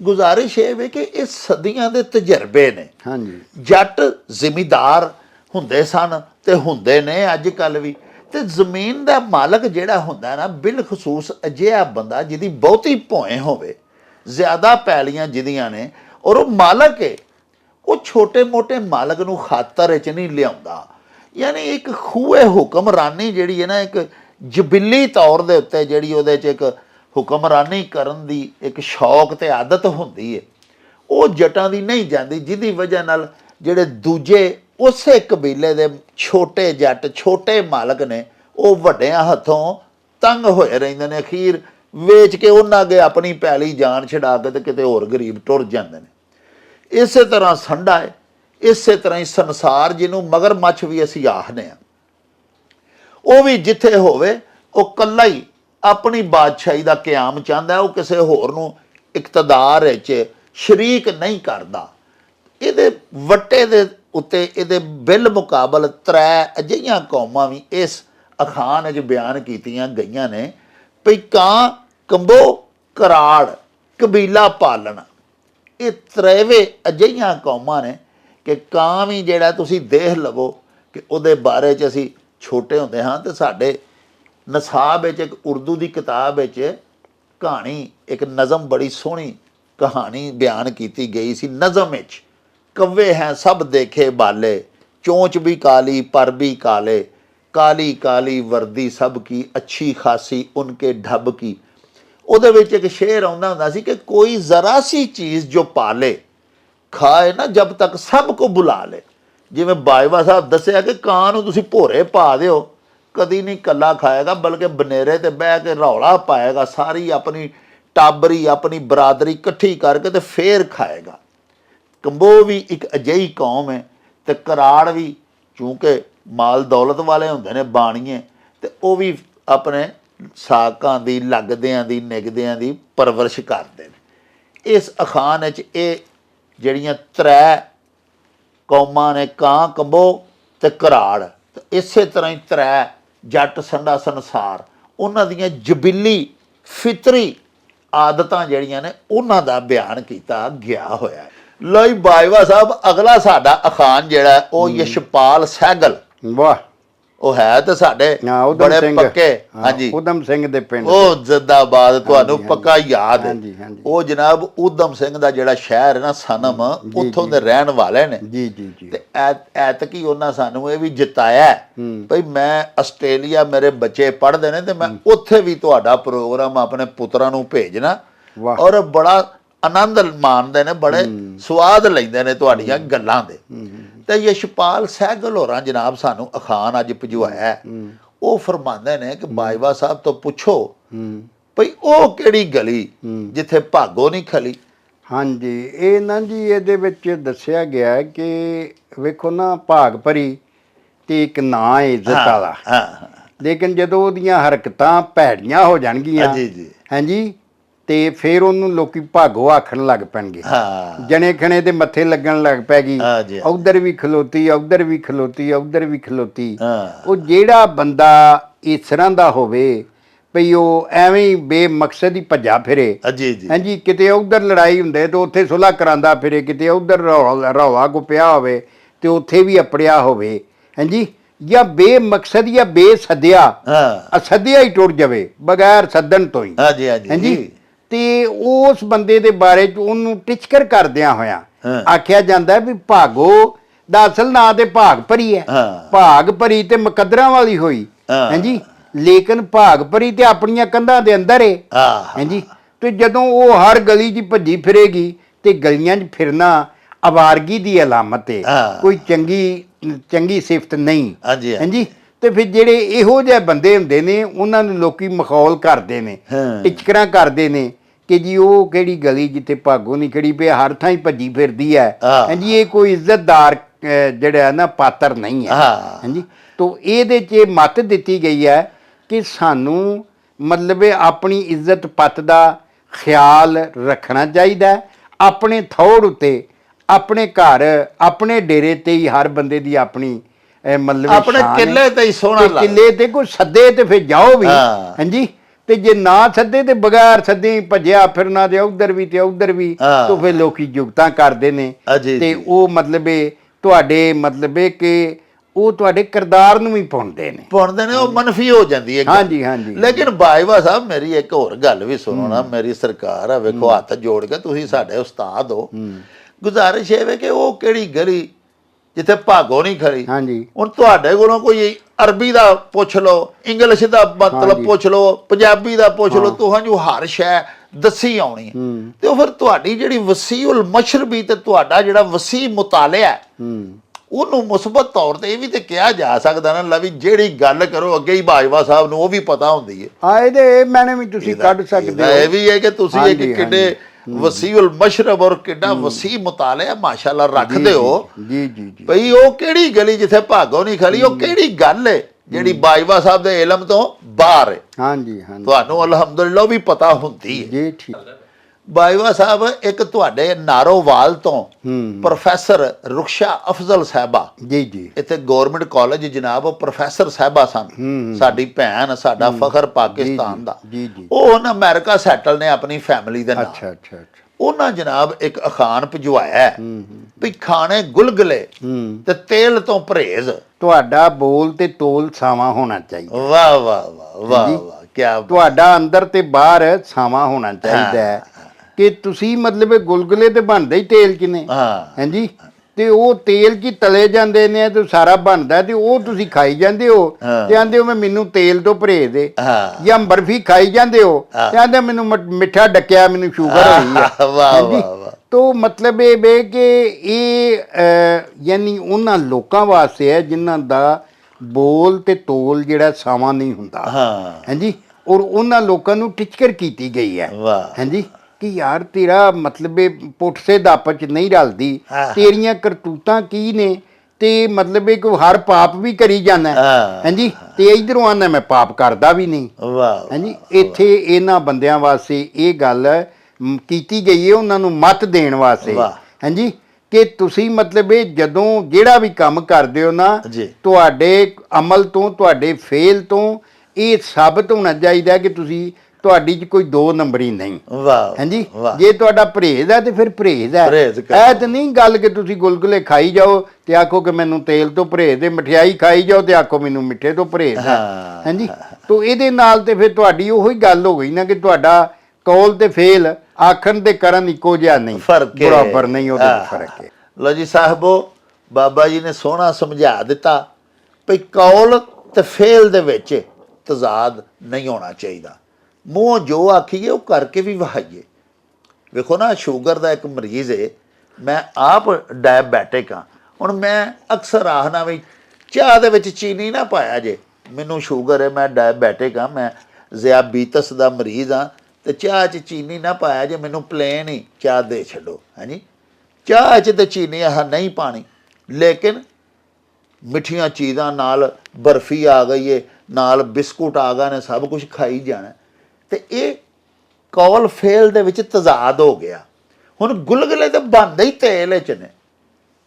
ਗੁਜ਼ਾਰਿਸ਼ ਇਹ ਵੇ ਕਿ ਇਹ ਸਦੀਆਂ ਦੇ ਤਜਰਬੇ ਨੇ। ਹਾਂਜੀ। ਜੱਟ ਜ਼ਿਮੀਦਾਰ ਹੁੰਦੇ ਸਨ ਤੇ ਹੁੰਦੇ ਨੇ ਅੱਜ ਕੱਲ ਵੀ। ਤੇ ਜ਼ਮੀਨ ਦਾ ਮਾਲਕ ਜਿਹੜਾ ਹੁੰਦਾ ਨਾ ਬਿਲਖਸੂਸ ਅਜਿਹਾ ਬੰਦਾ ਜਿਹਦੀ ਬਹੁਤੀ ਭੋਏ ਹੋਵੇ ਜ਼ਿਆਦਾ ਪੈਲੀਆਂ ਜਿਹਦੀਆਂ ਨੇ ਔਰ ਉਹ ਮਾਲਕ ਹੈ ਉਹ ਛੋਟੇ-ਮੋਟੇ ਮਾਲਕ ਨੂੰ ਖਾਤਰ ਵਿੱਚ ਨਹੀਂ ਲਿਆਉਂਦਾ। ਯਾਨੀ ਇੱਕ ਖੂਏ ਹੁਕਮਰਾਨੀ ਜਿਹੜੀ ਹੈ ਨਾ, ਇੱਕ ਜਬਿੱਲੀ ਤੌਰ ਦੇ ਉੱਤੇ ਜਿਹੜੀ ਉਹਦੇ 'ਚ ਇੱਕ ਹੁਕਮਰਾਨੀ ਕਰਨ ਦੀ ਇੱਕ ਸ਼ੌਕ ਤੇ ਆਦਤ ਹੁੰਦੀ ਹੈ। ਉਹ ਜਟਾਂ ਦੀ ਨਹੀਂ ਜਾਂਦੀ, ਜਿਹਦੀ ਵਜ੍ਹਾ ਨਾਲ ਜਿਹੜੇ ਦੂਜੇ ਉਸੇ ਕਬੀਲੇ ਦੇ ਛੋਟੇ ਜੱਟ, ਛੋਟੇ ਮਾਲਕ ਨੇ, ਉਹ ਵੱਡਿਆਂ ਹੱਥੋਂ ਤੰਗ ਹੋਏ ਰਹਿੰਦੇ ਨੇ। ਅਖੀਰ ਵੇਚ ਕੇ ਉਹਨਾਂ ਅੱਗੇ ਆਪਣੀ ਪੈਲੀ ਜਾਨ ਛਡਾ ਕੇ ਤੇ ਕਿਤੇ ਹੋਰ ਗਰੀਬ ਟੁਰ ਜਾਂਦੇ ਨੇ। ਇਸੇ ਤਰ੍ਹਾਂ ਸੰਡਾ ਹੈ। ਇਸੇ ਤਰ੍ਹਾਂ ਹੀ ਸੰਸਾਰ ਜਿਹਨੂੰ ਮਗਰਮੱਛ ਵੀ ਅਸੀਂ ਆਖਦੇ ਆ ਉਹ ਵੀ ਜਿੱਥੇ ਹੋਵੇ, ਉਹ ਕੱਲਾ ਹੀ ਆਪਣੀ ਬਾਦਸ਼ਾਹੀ ਦਾ ਕਿਆਮ ਚਾਹੁੰਦਾ, ਉਹ ਕਿਸੇ ਹੋਰ ਨੂੰ ਇਕਤਦਾਰ ਵਿੱਚ ਸ਼ਰੀਕ ਨਹੀਂ ਕਰਦਾ। ਇਹਦੇ ਵੱਟੇ ਦੇ ਉੱਤੇ ਇਹਦੇ ਬਿੱਲ ਮੁਕਾਬਲ ਤਰੇ ਅਜਿਹੀਆਂ ਕੌਮਾਂ ਵੀ ਇਸ ਅਖਾਣ ਵਿੱਚ ਬਿਆਨ ਕੀਤੀਆਂ ਗਈਆਂ ਨੇ ਭਈ ਕਾਂ, ਕੰਬੋ, ਕਰਾੜ, ਕਬੀਲਾ ਪਾਲਣ। ਇਹ ਤਰੇਵੇ ਅਜਿਹੀਆਂ ਕੌਮਾਂ ਨੇ ਕਿ ਕਾਂ ਵੀ ਜਿਹੜਾ ਤੁਸੀਂ ਦੇਖ ਲਵੋ ਕਿ ਉਹਦੇ ਬਾਰੇ 'ਚ ਅਸੀਂ ਛੋਟੇ ਹੁੰਦੇ ਹਾਂ ਤੇ ਸਾਡੇ ਨਸਾਬ ਵਿੱਚ, ਇੱਕ ਉਰਦੂ ਦੀ ਕਿਤਾਬ ਵਿੱਚ ਕਹਾਣੀ, ਇੱਕ ਨਜ਼ਮ ਬੜੀ ਸੋਹਣੀ ਕਹਾਣੀ ਬਿਆਨ ਕੀਤੀ ਗਈ ਸੀ। ਨਜ਼ਮ ਵਿੱਚ ਕਵੇ ਹੈ ਸਭ ਦੇਖੇ ਬਾਲੇ, ਚੋਂਚ ਵੀ ਕਾਲੀ, ਪਰ ਵੀ ਕਾਲੇ, ਕਾਲੀ ਕਾਲੀ ਵਰਦੀ ਸਭ ਕੀ ਅੱਛੀ ਖਾਸੀ ਉਨਕੇ ਢੱਬ ਕੀ। ਉਹਦੇ ਵਿੱਚ ਇੱਕ ਸ਼ੇਰ ਆਉਂਦਾ ਹੁੰਦਾ ਸੀ ਕਿ ਕੋਈ ਜ਼ਰਾ ਸੀ ਚੀਜ਼ ਜੋ ਪਾਲੇ। ਖਾਏ ਨਾ, ਜਬ ਤੱਕ ਸਭ ਕੋ ਬੁਲਾ ਲੇ। ਜਿਵੇਂ ਬਾਜਵਾ ਸਾਹਿਬ ਦੱਸਿਆ ਕਿ ਕਾਂ ਨੂੰ ਤੁਸੀਂ ਭੋਰੇ ਪਾ ਦਿਓ, ਕਦੀ ਨਹੀਂ ਕੱਲਾ ਖਾਏਗਾ, ਬਲਕਿ ਬਨੇਰੇ ਤੇ ਬਹਿ ਕੇ ਰੌਲਾ ਪਾਏਗਾ, ਸਾਰੀ ਆਪਣੀ ਟਾਬਰੀ, ਆਪਣੀ ਬਰਾਦਰੀ ਇਕੱਠੀ ਕਰਕੇ ਤੇ ਫੇਰ ਖਾਏਗਾ। ਕੰਬੋ ਵੀ ਇੱਕ ਅਜਿਹੀ ਕੌਮ ਹੈ ਤੇ ਕਰਾੜ ਵੀ, ਚੂੰਕਿ ਮਾਲ ਦੌਲਤ ਵਾਲੇ ਹੁੰਦੇ ਨੇ ਬਾਣੀਏ, ਤੇ ਉਹ ਵੀ ਆਪਣੇ ਸਾਕਾਂ ਦੀ, ਲੱਗਦਿਆਂ ਦੀ, ਨਿਗਦਿਆਂ ਦੀ ਪਰਵਰਿਸ਼ ਕਰਦੇ ਨੇ। ਇਸ ਅਖਾਨ ਵਿੱਚ ਇਹ ਜਿਹੜੀਆਂ ਤਰੇ ਕੌਮਾਂ ਨੇ ਕਾਂ ਕੰਬੋ ਤੇ ਕਰਾੜ। ਇਸੇ ਤਰ੍ਹਾਂ ਹੀ ਤਰੇ ਜੱਟ ਸੰਡਾ ਸੰਸਾਰ। ਉਹਨਾਂ ਦੀਆਂ ਜਬਿਲੀ ਫਿਤਰੀ ਆਦਤਾਂ ਜਿਹੜੀਆਂ ਨੇ ਉਹਨਾਂ ਦਾ ਬਿਆਨ ਕੀਤਾ ਗਿਆ ਹੋਇਆ ਹੈ। ਲਈ ਬਾਜਵਾ ਸਾਹਿਬ ਅਗਲਾ ਸਾਡਾ ਅਖਾਨ ਜਿਹੜਾ ਉਹ ਯਸ਼ਪਾਲ ਸਹਿਗਲ ਵਾਹ। ਉਹ ਹੈ ਤੇ ਸਾਡੇ ਹਾਂ ਬੜੇ ਸਿੰਘ। ਪੱਕੇ। ਹਾਂ, ਹਾਂਜੀ। ਉਦਮ ਸਿੰਘ ਦੇ ਪਿੰਡ ਉਹ ਜ਼ਿੰਦਾਬਾਦ ਤੁਹਾਨੂੰ ਪੱਕਾ ਯਾਦ ਹੈ। ਹਾਂਜੀ, ਹਾਂਜੀ। ਉਹ ਜਨਾਬ ਉਦਮ ਸਿੰਘ ਦਾ ਜਿਹੜਾ ਸ਼ਹਿਰ ਹੈ ਨਾ ਸਨਮ ਉੱਥੋਂ ਦੇ ਰਹਿਣ ਵਾਲੇ ਨੇ। ਜੀ ਜੀ ਜੀ। ਤੇ ਐਤ- ਐਤਕੀ ਉਹਨਾਂ ਸਾਨੂੰ ਇਹ ਵੀ ਜਿਤਾਇਆ ਹੈ ਭਈ ਮੈਂ ਆਸਟ੍ਰੇਲੀਆ ਮੇਰੇ ਬੱਚੇ ਪੜ੍ਹਦੇ ਨੇ ਤੇ ਮੈਂ ਉੱਥੇ ਵੀ ਤੁਹਾਡਾ ਪ੍ਰੋਗਰਾਮ ਆਪਣੇ ਪੁੱਤਰਾਂ ਨੂੰ ਭੇਜਣਾ। ਵਾਹ। ਔਰ ਬੜਾ ਆਨੰਦ ਮਾਣਦੇ ਨੇ ਬੜੇ ਸਵਾਦ ਲੈਂਦੇ ਨੇ ਤੁਹਾਡੀਆਂ ਗੱਲਾਂ ਦੇ। ਤੇ ਯਸ਼ਪਾਲ ਸਹਿਗਲ ਹੋਰਾਂ ਜਨਾਬ ਸਾਨੂੰ ਅਖਾਨ ਅੱਜ ਭਜਵਾਇਆ। ਉਹ ਫਰਮਾਉਂਦੇ ਨੇ ਕਿ ਬਾਜਵਾ ਸਾਹਿਬ ਤੋਂ ਪੁੱਛੋ ਭਈ ਉਹ ਕਿਹੜੀ ਗਲੀ ਜਿੱਥੇ ਭਾਗੋ ਨਹੀਂ ਖਲੀ? ਹਾਂਜੀ ਇਹ ਨਾ ਜੀ ਇਹਦੇ ਵਿੱਚ ਦੱਸਿਆ ਗਿਆ ਕਿ ਵੇਖੋ ਨਾ ਭਾਗ ਭਰੀ ਤੇ ਇੱਕ ਨਾਂ ਹੈ ਇੱਜ਼ਤ ਵਾਲਾ। ਲੇਕਿਨ ਜਦੋਂ ਉਹਦੀਆਂ ਹਰਕਤਾਂ ਭੈੜੀਆਂ ਹੋ ਜਾਣਗੀਆਂ ਜੀ, ਜੀ। ਹਾਂਜੀ ਤੇ ਫਿਰ ਉਹਨੂੰ ਲੋਕੀ ਭਾਗੋ ਆਖਣ ਲੱਗ ਪੈਣਗੇ। ਹਾਂ। ਜਣੇ ਖਣੇ ਦੇ ਮੱਥੇ ਲੱਗਣ ਲੱਗ ਪੈਗੀ। ਹਾਂ ਜੀ। ਉਧਰ ਵੀ ਖਲੋਤੀ ਉਧਰ ਵੀ ਖਲੋਤੀ ਉਧਰ ਵੀ ਖਲੋਤੀ। ਹਾਂ। ਉਹ ਜਿਹੜਾ ਬੰਦਾ ਇਸ ਤਰ੍ਹਾਂ ਦਾ ਹੋਵੇ ਭਈ ਉਹ ਐਵੇਂ ਹੀ ਬੇਮਕਸਦ ਹੀ ਭੱਜਾ ਫਿਰੇ। ਜੀ ਜੀ। ਹਾਂਜੀ ਕਿਤੇ ਉਧਰ ਲੜਾਈ ਹੁੰਦੇ ਤੇ ਉੱਥੇ ਸੁਲ੍ਹਾ ਕਰਾਂਦਾ ਫਿਰੇ ਕਿਤੇ ਉਧਰ ਰੌਲਾ ਕੋ ਪਿਆ ਹੋਵੇ ਤੇ ਉੱਥੇ ਵੀ ਅਪੜਿਆ ਹੋਵੇ। ਹਾਂਜੀ ਜਾਂ ਬੇਮਕਸਦ ਜਾਂ ਬੇਸਦਿਆ ਹਾਂ। ਅਸਦਿਆ ਹੀ ਟੁੱਟ ਜਾਵੇ ਬਗੈਰ ਸੱਦਣ ਤੋਂ ਹੀ। ਹਾਂਜੀ ਹਾਂਜੀ ਹਾਂਜੀ। ਤੇ ਉਸ ਬੰਦੇ ਦੇ ਬਾਰੇ ਚ ਉਹਨੂੰ ਟਿਚਕਰ ਕਰਦਿਆਂ ਹੋਇਆਂ। ਆਖਿਆ ਜਾਂਦਾ ਵੀ ਭਾਗੋ ਦਾ ਅਸਲ ਨਾਂ ਤੇ ਭਾਗ ਭਰੀ ਹੈ। ਭਾਗ ਭਰੀ ਤੇ ਮੁਕੱਦਰਾਂ ਵਾਲੀ ਹੋਈ। ਹਾਂਜੀ ਲੇਕਿਨ ਭਾਗ ਭਰੀ ਤੇ ਆਪਣੀਆਂ ਕੰਧਾਂ ਦੇ ਅੰਦਰ ਏ ਹਾਂ ਹਾਂਜੀ ਤੇ ਜਦੋਂ ਉਹ ਹਰ ਗਲੀ 'ਚ ਭੱਜੀ ਫਿਰੇਗੀ ਤੇ ਗਲੀਆਂ 'ਚ ਫਿਰਨਾ ਅਵਾਰਗੀ ਦੀ ਅਲਾਮਤ ਹਾਂ। ਕੋਈ ਚੰਗੀ ਚੰਗੀ ਸਿਫਤ ਨਹੀਂ ਹਾਂਜੀ, ਹਾਂਜੀ। ਤੇ ਫਿਰ ਜਿਹੜੇ ਇਹੋ ਜਿਹੇ ਬੰਦੇ ਹੁੰਦੇ ਨੇ ਉਹਨਾਂ ਨੂੰ ਲੋਕੀ ਮਖੌਲ ਕਰਦੇ ਨੇ। ਟਿਚਕਰਾਂ ਕਰਦੇ ਨੇ ਕਿ ਜੀ ਉਹ ਕਿਹੜੀ ਗਲੀ ਜਿੱਥੇ ਭਾਗੋ ਨਹੀਂ ਖੜੀ ਪਈ ਹਰ ਥਾਂ ਹੀ ਭੱਜੀ ਫਿਰਦੀ ਹੈ ਹਾਂ। ਹਾਂਜੀ ਇਹ ਕੋਈ ਇੱਜ਼ਤਦਾਰ ਜਿਹੜਾ ਨਾ ਪਾਤਰ ਨਹੀਂ ਹੈ ਹਾਂ। ਹਾਂਜੀ ਤੋਂ ਇਹਦੇ 'ਚ ਇਹ ਮੱਤ ਦਿੱਤੀ ਗਈ ਹੈ ਕਿ ਸਾਨੂੰ ਮਤਲਬ ਆਪਣੀ ਇੱਜ਼ਤ ਪੱਤ ਦਾ ਖਿਆਲ ਰੱਖਣਾ ਚਾਹੀਦਾ। ਆਪਣੇ ਥੋੜ ਉਤੇ ਆਪਣੇ ਘਰ ਆਪਣੇ ਡੇਰੇ ਤੇ ਹੀ ਹਰ ਬੰਦੇ ਦੀ ਆਪਣੀ ਅਹ, ਮਤਲਬ ਇਹ ਆਪਣੇ ਸ਼ਾਨ ਹੈ। ਕਿੱਲੇ ਤੇ ਹੀ ਸੋਹਣਾ ਤੇ ਲੱਗਦਾ। ਕਿੱਲੇ ਤੇ ਕੋਈ ਸੱਦੇ ਤੇ ਫਿਰ ਜਾਓ ਵੀ ਹਾਂ। ਹਾਂਜੀ ਤੇ ਜੇ ਨਾ ਸੱਦੇ ਤੇ ਬਗੈਰ ਸੱਦੇ ਹੀ ਭੱਜਿਆ ਫਿਰਨਾ ਤੇ ਉਧਰ ਵੀ ਤੇ ਉਧਰ ਵੀ ਹਾਂ। ਤਾਂ ਫਿਰ ਲੋਕੀ ਜੁਗਤਾਂ ਕਰਦੇ ਨੇ ਹਾਂ ਜੀ, ਤੇ ਜੀ। ਉਹ ਮਤਲਬ ਇਹ ਤੁਹਾਡੇ ਮਤਲਬ ਇਹ ਕਿ ਉਹ ਤੁਹਾਡੇ ਕਿਰਦਾਰ ਨੂੰ ਵੀ ਪਾਉਂਦੇ ਨੇ ਪੁੰਦੇ ਨੇ ਉਹ ਮਨਫੀ ਹੋ ਜਾਂਦੀ ਹੈ। ਹਾਂਜੀ, ਹਾਂਜੀ। ਲੇਕਿਨ ਬਾਜਵਾ ਸਾਹਿਬ ਮੇਰੀ ਇੱਕ ਹੋਰ ਗੱਲ ਵੀ ਸੁਣੋ ਨਾ ਮੇਰੀ ਸਰਕਾਰ ਆ ਵੇਖੋ ਹੱਥ ਜੋੜ ਕੇ ਤੁਸੀਂ ਸਾਡੇ ਉਸਤਾਦ ਹੋ ਗੁਜ਼ਾਰਿਸ਼ ਇਹ ਵੇ ਕਿ ਉਹ ਕਿਹੜੀ ਗਲੀ ਜਿੱਥੇ ਭਾਗੋ ਨਹੀਂ ਖੜੀ। ਹਾਂਜੀ। ਹੁਣ ਤੁਹਾਡੇ ਕੋਲੋਂ ਕੋਈ ਅਰਬੀ ਦਾ ਪੁੱਛ ਲਓ ਇੰਗਲਿਸ਼ ਦਾ ਮਤਲਬ। ਪੁੱਛ ਲਓ ਪੰਜਾਬੀ ਦਾ ਪੁੱਛ ਲਓ ਤੁਹਾਨੂੰ ਹਰ ਸ਼ੈ ਦੱਸੀ ਆਉਣੀ ਹੈ। ਹੂੰ। ਤੇ ਉਹ ਫਿਰ ਤੁਹਾਡੀ ਜਿਹੜੀ ਵਸੀਉਲ ਮਸ਼ਰਬੀ ਤੇ ਤੁਹਾਡਾ ਜਿਹੜਾ ਵਸੀ ਮੁਤਾਲਿਆ ਹੈ, ਹੂੰ। ਉਹਨੂੰ ਮੁਸਬਤ ਤੌਰ ਤੇ ਇਹ ਵੀ ਤੇ ਕਿਹਾ ਜਾ ਸਕਦਾ ਨਾ ਲਵੀ ਜਿਹੜੀ ਗੱਲ ਕਰੋ ਅੱਗੇ ਹੀ ਬਾਜਵਾ ਸਾਹਿਬ ਨੂੰ ਉਹ ਵੀ ਪਤਾ ਹੁੰਦੀ ਹੈ। ਆ ਇਹਦੇ ਮੈਨੇ ਵੀ ਤੁਸੀਂ ਕੱਢ ਸਕਦੇ ਇਹਦਾ ਇਹ ਹੋ ਵੀ ਹੈ ਕਿ ਤੁਸੀਂ ਇੱਕ ਕਿੱਡੇ ਵਸੀਉਲ ਮਸ਼ਰਬ ਔਰ ਕਿੱਡਾ ਵਸੀ ਮੁਤਾਲਿਆ ਮਾਸ਼ਾਅੱਲਾ ਰੱਖਦੇ ਹੋ। ਜੀ ਜੀ ਜੀ ਭਈ ਉਹ ਕਿਹੜੀ ਗਲੀ ਜਿੱਥੇ ਭਾਗੋ ਨਹੀਂ ਖਲੀ ਉਹ ਕਿਹੜੀ ਗੱਲ ਹੈ ਜਿਹੜੀ ਬਾਜਵਾ ਸਾਹਿਬ ਦੇ ਇਲਮ ਤੋਂ ਬਾਹਰ ਹੈ ਹਾਂਜੀ ਹਾਂਜੀ। ਤੁਹਾਨੂੰ ਅਲਹਮਦੁਲਿਲਾ ਵੀ ਪਤਾ ਹੁੰਦੀ ਹੈ ਜੀ ਠੀਕ। ਬਾਈਵਾ ਸਾਹਿਬ ਇੱਕ ਤੁਹਾਡੇ ਨਾਰੋਵਾਲ ਤੋਂ ਪ੍ਰੋਫੈਸਰ ਰੁਕਸ਼ਾ ਅਫਜ਼ਲ ਸਾਹਿਬਾ ਜੀ ਜੀ। ਇੱਥੇ ਗਵਰਨਮੈਂਟ ਕਾਲਜ ਜਨਾਬ ਪ੍ਰੋਫੈਸਰ ਸਾਹਿਬਾ ਸਨ। ਸਾਡੀ ਭੈਣ ਸਾਡਾ ਫਖਰ ਪਾਕਿਸਤਾਨ ਦਾ। ਜੀ ਜੀ। ਉਹ ਹੁਣ ਅਮਰੀਕਾ ਸੈਟਲ ਨੇ ਆਪਣੀ ਫੈਮਿਲੀ ਦੇ ਨਾਲ। ਅੱਛਾ ਅੱਛਾ ਉਹਨਾਂ ਜਨਾਬ ਇੱਕ ਅਖਾਨ ਭਜਵਾਇਆ ਹੈ ਵੀ ਖਾਣੇ ਗੁਲਗਲੇ ਤੇ ਤੇਲ ਤੋਂ ਪਰਹੇਜ਼। ਤੁਹਾਡਾ ਬੋਲ ਤੇ ਤੋਲ ਸਾਵਾ ਹੋਣਾ ਚਾਹੀਦਾ। ਵਾਹ ਵਾਹ ਵਾਹ ਵਾਹ ਵਾਹ ਕੀ ਤੁਹਾਡਾ ਅੰਦਰ ਤੇ ਬਾਹਰ ਸਾਵਾ ਹੋਣਾ ਚਾਹੀਦਾ ਹੈ। ਕਿ ਤੁਸੀਂ ਮਤਲਬ ਗੁਲਗੁਲੇ ਤੇ ਬਣਦੇ ਹੀ ਤੇਲ 'ਚ ਨੇ ਹਾਂ। ਹਾਂਜੀ? ਤੇ ਉਹ ਤੇਲ ਹੀ ਤਲੇ ਜਾਂਦੇ ਨੇ ਤੇ ਸਾਰਾ ਬਣਦਾ ਤੇ ਉਹ ਤੁਸੀਂ ਖਾਈ ਜਾਂਦੇ ਹੋ। ਤੇ ਆਂਦੇ ਹੋ ਮੈਂ ਮੈਨੂੰ ਤੇਲ ਤੋਂ ਪਰਹੇਜ਼ ਦੇ। ਜਾਂ ਬਰਫੀ ਖਾਈ ਜਾਂਦੇ ਹੋ। ਤੇ ਆਂਦੇ ਮੈਨੂੰ ਮਿੱਠਾ ਡੱਕਿਆ ਮੈਨੂੰ ਸ਼ੂਗਰ ਹੋਈ ਹੈ ਵਾਹ ਵਾਹ ਤੋ ਮਤਲਬ ਇਹ ਵੇ ਕਿ ਇਹ ਯਾਨੀ ਉਹਨਾਂ ਲੋਕਾਂ ਵਾਸਤੇ ਹੈ ਜਿਨ੍ਹਾਂ ਦਾ ਬੋਲ ਤੇ ਤੋਲ ਜਿਹੜਾ ਸਾਵਾਂ ਨਹੀਂ ਹੁੰਦਾ। ਹਾਂ। ਹਾਂਜੀ? ਔਰ ਉਹਨਾਂ ਲੋਕਾਂ ਨੂੰ ਟਿਚਕਰ ਕੀਤੀ ਗਈ ਹੈ। ਵਾਹ। ਹਾਂਜੀ? ਕਿ ਯਾਰ ਤੇਰਾ ਮਤਲਬ ਇਹ ਪੁੱਠ ਸੇ ਦਾਪ ਚ ਨਹੀਂ ਰਲਦੀ। ਤੇਰੀਆਂ ਕਰਤੂਤਾਂ ਕੀ ਨੇ ਤੇ ਮਤਲਬ ਇਹ ਕੋਈ ਹਰ ਪਾਪ ਵੀ ਕਰੀ ਜਾਂਦਾ। ਹਾਂਜੀ ਤੇ ਇਧਰੋਂ ਆਨਾ ਮੈਂ ਪਾਪ ਕਰਦਾ ਵੀ ਨਹੀਂ ਵਾਹ ਹਾਂਜੀ ਇੱਥੇ ਇਹਨਾਂ ਬੰਦਿਆਂ ਵਾਸਤੇ ਇਹ ਗੱਲ ਕੀਤੀ ਗਈ ਹੈ ਉਹਨਾਂ ਨੂੰ ਮਤ ਦੇਣ ਵਾਸਤੇ। ਹਾਂਜੀ ਕਿ ਤੁਸੀਂ ਮਤਲਬ ਇਹ ਜਦੋਂ ਜਿਹੜਾ ਵੀ ਕੰਮ ਕਰਦੇ ਹੋ ਨਾ। ਤੁਹਾਡੇ ਅਮਲ ਤੋਂ ਤੁਹਾਡੇ ਫੇਲ ਤੋਂ ਇਹ ਸਾਬਤ ਹੋਣਾ ਚਾਹੀਦਾ ਕਿ ਤੁਸੀਂ ਤੁਹਾਡੀ 'ਚ ਕੋਈ ਦੋ ਨੰਬਰੀ ਨਹੀਂ। ਵਾਹ ਹਾਂਜੀ? ਜੇ ਤੁਹਾਡਾ ਪਰਹੇਜ਼ ਹੈ ਤੇ ਫਿਰ ਪਰਹੇਜ਼ ਹੈ। ਇਹ ਤਾਂ ਨਹੀਂ ਗੱਲ ਕਿ ਤੁਸੀਂ ਗੁਲਗੁਲੇ ਖਾਈ ਜਾਓ ਤੇ ਆਖੋ ਕਿ ਮੈਨੂੰ ਤੇਲ ਤੋਂ ਪਰਹੇਜ਼ ਦੇ ਮਠਿਆਈ ਖਾਈ ਜਾਓ ਤੇ ਆਖੋ ਮੈਨੂੰ ਮਿੱਠੇ ਤੋਂ ਪਰਹੇਜ਼ ਹੈ। ਹਾਂਜੀ? ਤੋਂ ਇਹਦੇ ਨਾਲ ਤੇ ਫਿਰ ਤੁਹਾਡੀ ਉਹੀ ਗੱਲ ਹੋ ਗਈ ਨਾ ਕਿ ਤੁਹਾਡਾ ਕੌਲ ਤੇ ਫੇਲ ਆਖਣ ਤੇ ਕਰਨ ਇੱਕੋ ਜਿਹਾ ਨਹੀਂ। ਫ਼ਰਕ ਹੈ। ਬਰਾਬਰ ਨਹੀਂ ਉਹਦੇ ਫ਼ਰਕ ਹੈ। ਲੋ ਜੀ ਸਾਹਿਬੋ ਬਾਬਾ ਜੀ ਨੇ ਸੋਹਣਾ ਸਮਝਾ ਦਿੱਤਾ ਵੀ ਕੌਲ ਤੇ ਫੇਲ ਦੇ ਵਿੱਚ ਤਜ਼ਾਦ ਨਹੀਂ ਹੋਣਾ ਚਾਹੀਦਾ। ਮੂੰਹ ਜੋ ਆਖੀਏ, ਉਹ ਕਰਕੇ ਵੀ ਵਹਾਈਏ। ਵੇਖੋ ਨਾ, ਸ਼ੂਗਰ ਦਾ ਇੱਕ ਮਰੀਜ਼ ਹੈ ਮੈਂ ਆਪ ਡਾਇਬੈਟਿਕ ਹਾਂ ਹੁਣ ਮੈਂ ਅਕਸਰ ਆਖਣਾ ਵੀ ਚਾਹ ਦੇ ਵਿੱਚ ਚੀਨੀ ਨਾ ਪਾਇਆ ਜੇ। ਮੈਨੂੰ ਸ਼ੂਗਰ ਹੈ ਮੈਂ ਡਾਇਬੈਟਿਕ ਹਾਂ ਮੈਂ ਜ਼ਿਆਬੀਤਸ ਦਾ ਮਰੀਜ਼ ਹਾਂ ਤੇ ਚਾਹ 'ਚ ਚੀਨੀ ਨਾ ਪਾਇਆ ਜੇ, ਮੈਨੂੰ ਪਲੇਨ ਹੀ ਚਾਹ ਦੇ ਛੱਡੋ, ਹਾਂਜੀ। ਚਾਹ 'ਚ ਤੇ ਚੀਨੀ ਆਹ ਨਹੀਂ ਪਾਣੀ, ਲੇਕਿਨ ਮਿੱਠੀਆਂ ਚੀਜ਼ਾਂ ਨਾਲ ਬਰਫੀ ਆ ਗਈ ਏ, ਨਾਲ ਬਿਸਕੁਟ ਆ ਗਏ ਨੇ, ਸਭ ਕੁਝ ਖਾਈ ਜਾਣਾ। ਤੇ ਇਹ ਕੌਲ ਫੇਲ ਦੇ ਵਿੱਚ ਤਜ਼ਾਦ ਹੋ ਗਿਆ। ਹੁਣ ਗੁਲਗੁਲੇ ਤੇ ਬਣਦੇ ਹੀ ਤੇਲ ਚ ਨੇ।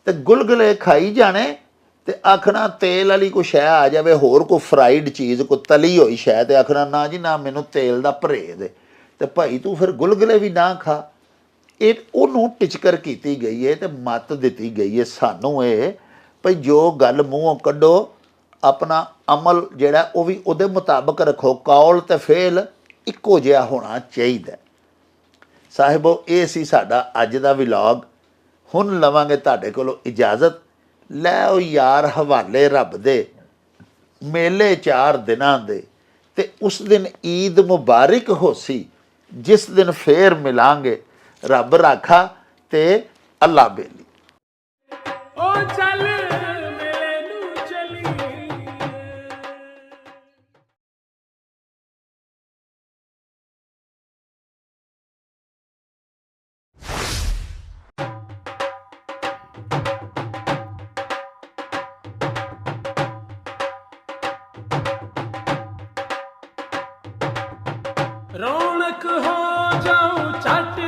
ਤੇ ਗੁਲਗੁਲੇ ਖਾਈ ਜਾਣੇ ਤੇ ਆਖਣਾ ਤੇਲ ਵਾਲੀ ਕੋਈ ਸ਼ੈ ਆ ਜਾਵੇ, ਹੋਰ ਕੋਈ ਫਰਾਈਡ ਚੀਜ਼, ਕੋਈ ਤਲੀ ਹੋਈ ਸ਼ੈ ਤੇ ਆਖਣਾ, ਨਾ ਜੀ, ਨਾ, ਮੈਨੂੰ ਤੇਲ ਦਾ ਪਰਹੇਜ਼ ਹੈ ਤੇ ਭਾਈ ਤੂੰ ਫਿਰ ਗੁਲਗੁਲੇ ਵੀ ਨਾ ਖਾ। ਇਹ ਉਹਨੂੰ ਟਿਚਕਰ ਕੀਤੀ ਗਈ ਹੈ ਤੇ ਮੱਤ ਦਿੱਤੀ ਗਈ ਹੈ ਸਾਨੂੰ ਇਹ ਭਈ ਜੋ ਗੱਲ ਮੂੰਹੋਂ ਕੱਢੋ, ਆਪਣਾ ਅਮਲ ਜਿਹੜਾ ਉਹ ਵੀ ਉਹਦੇ ਮੁਤਾਬਕ ਰੱਖੋ। ਕੌਲ ਤੇ ਫੇਲ ਇੱਕੋ ਜਿਹਾ ਹੋਣਾ ਚਾਹੀਦਾ ਸਾਹਿਬੋ, ਇਹ ਸੀ ਸਾਡਾ ਅੱਜ ਦਾ ਵਲੌਗ ਹੁਣ ਲਵਾਂਗੇ ਤੁਹਾਡੇ ਕੋਲੋਂ ਇਜਾਜ਼ਤ। ਲੈ ਉਹ ਯਾਰ, ਹਵਾਲੇ ਰੱਬ ਦੇ, ਮੇਲੇ ਚਾਰ ਦਿਨਾਂ ਦੇ, ਤੇ ਉਸ ਦਿਨ ਈਦ ਮੁਬਾਰਕ ਹੋਸੀ ਜਿਸ ਦਿਨ ਫੇਰ ਮਿਲਾਂਗੇ। ਰੱਬ ਰਾਖਾ ਤੇ ਅੱਲਾ ਬੇਲੀ। ਰੌਣਕ ਹੋ ਜਾਉ ਛੱਟ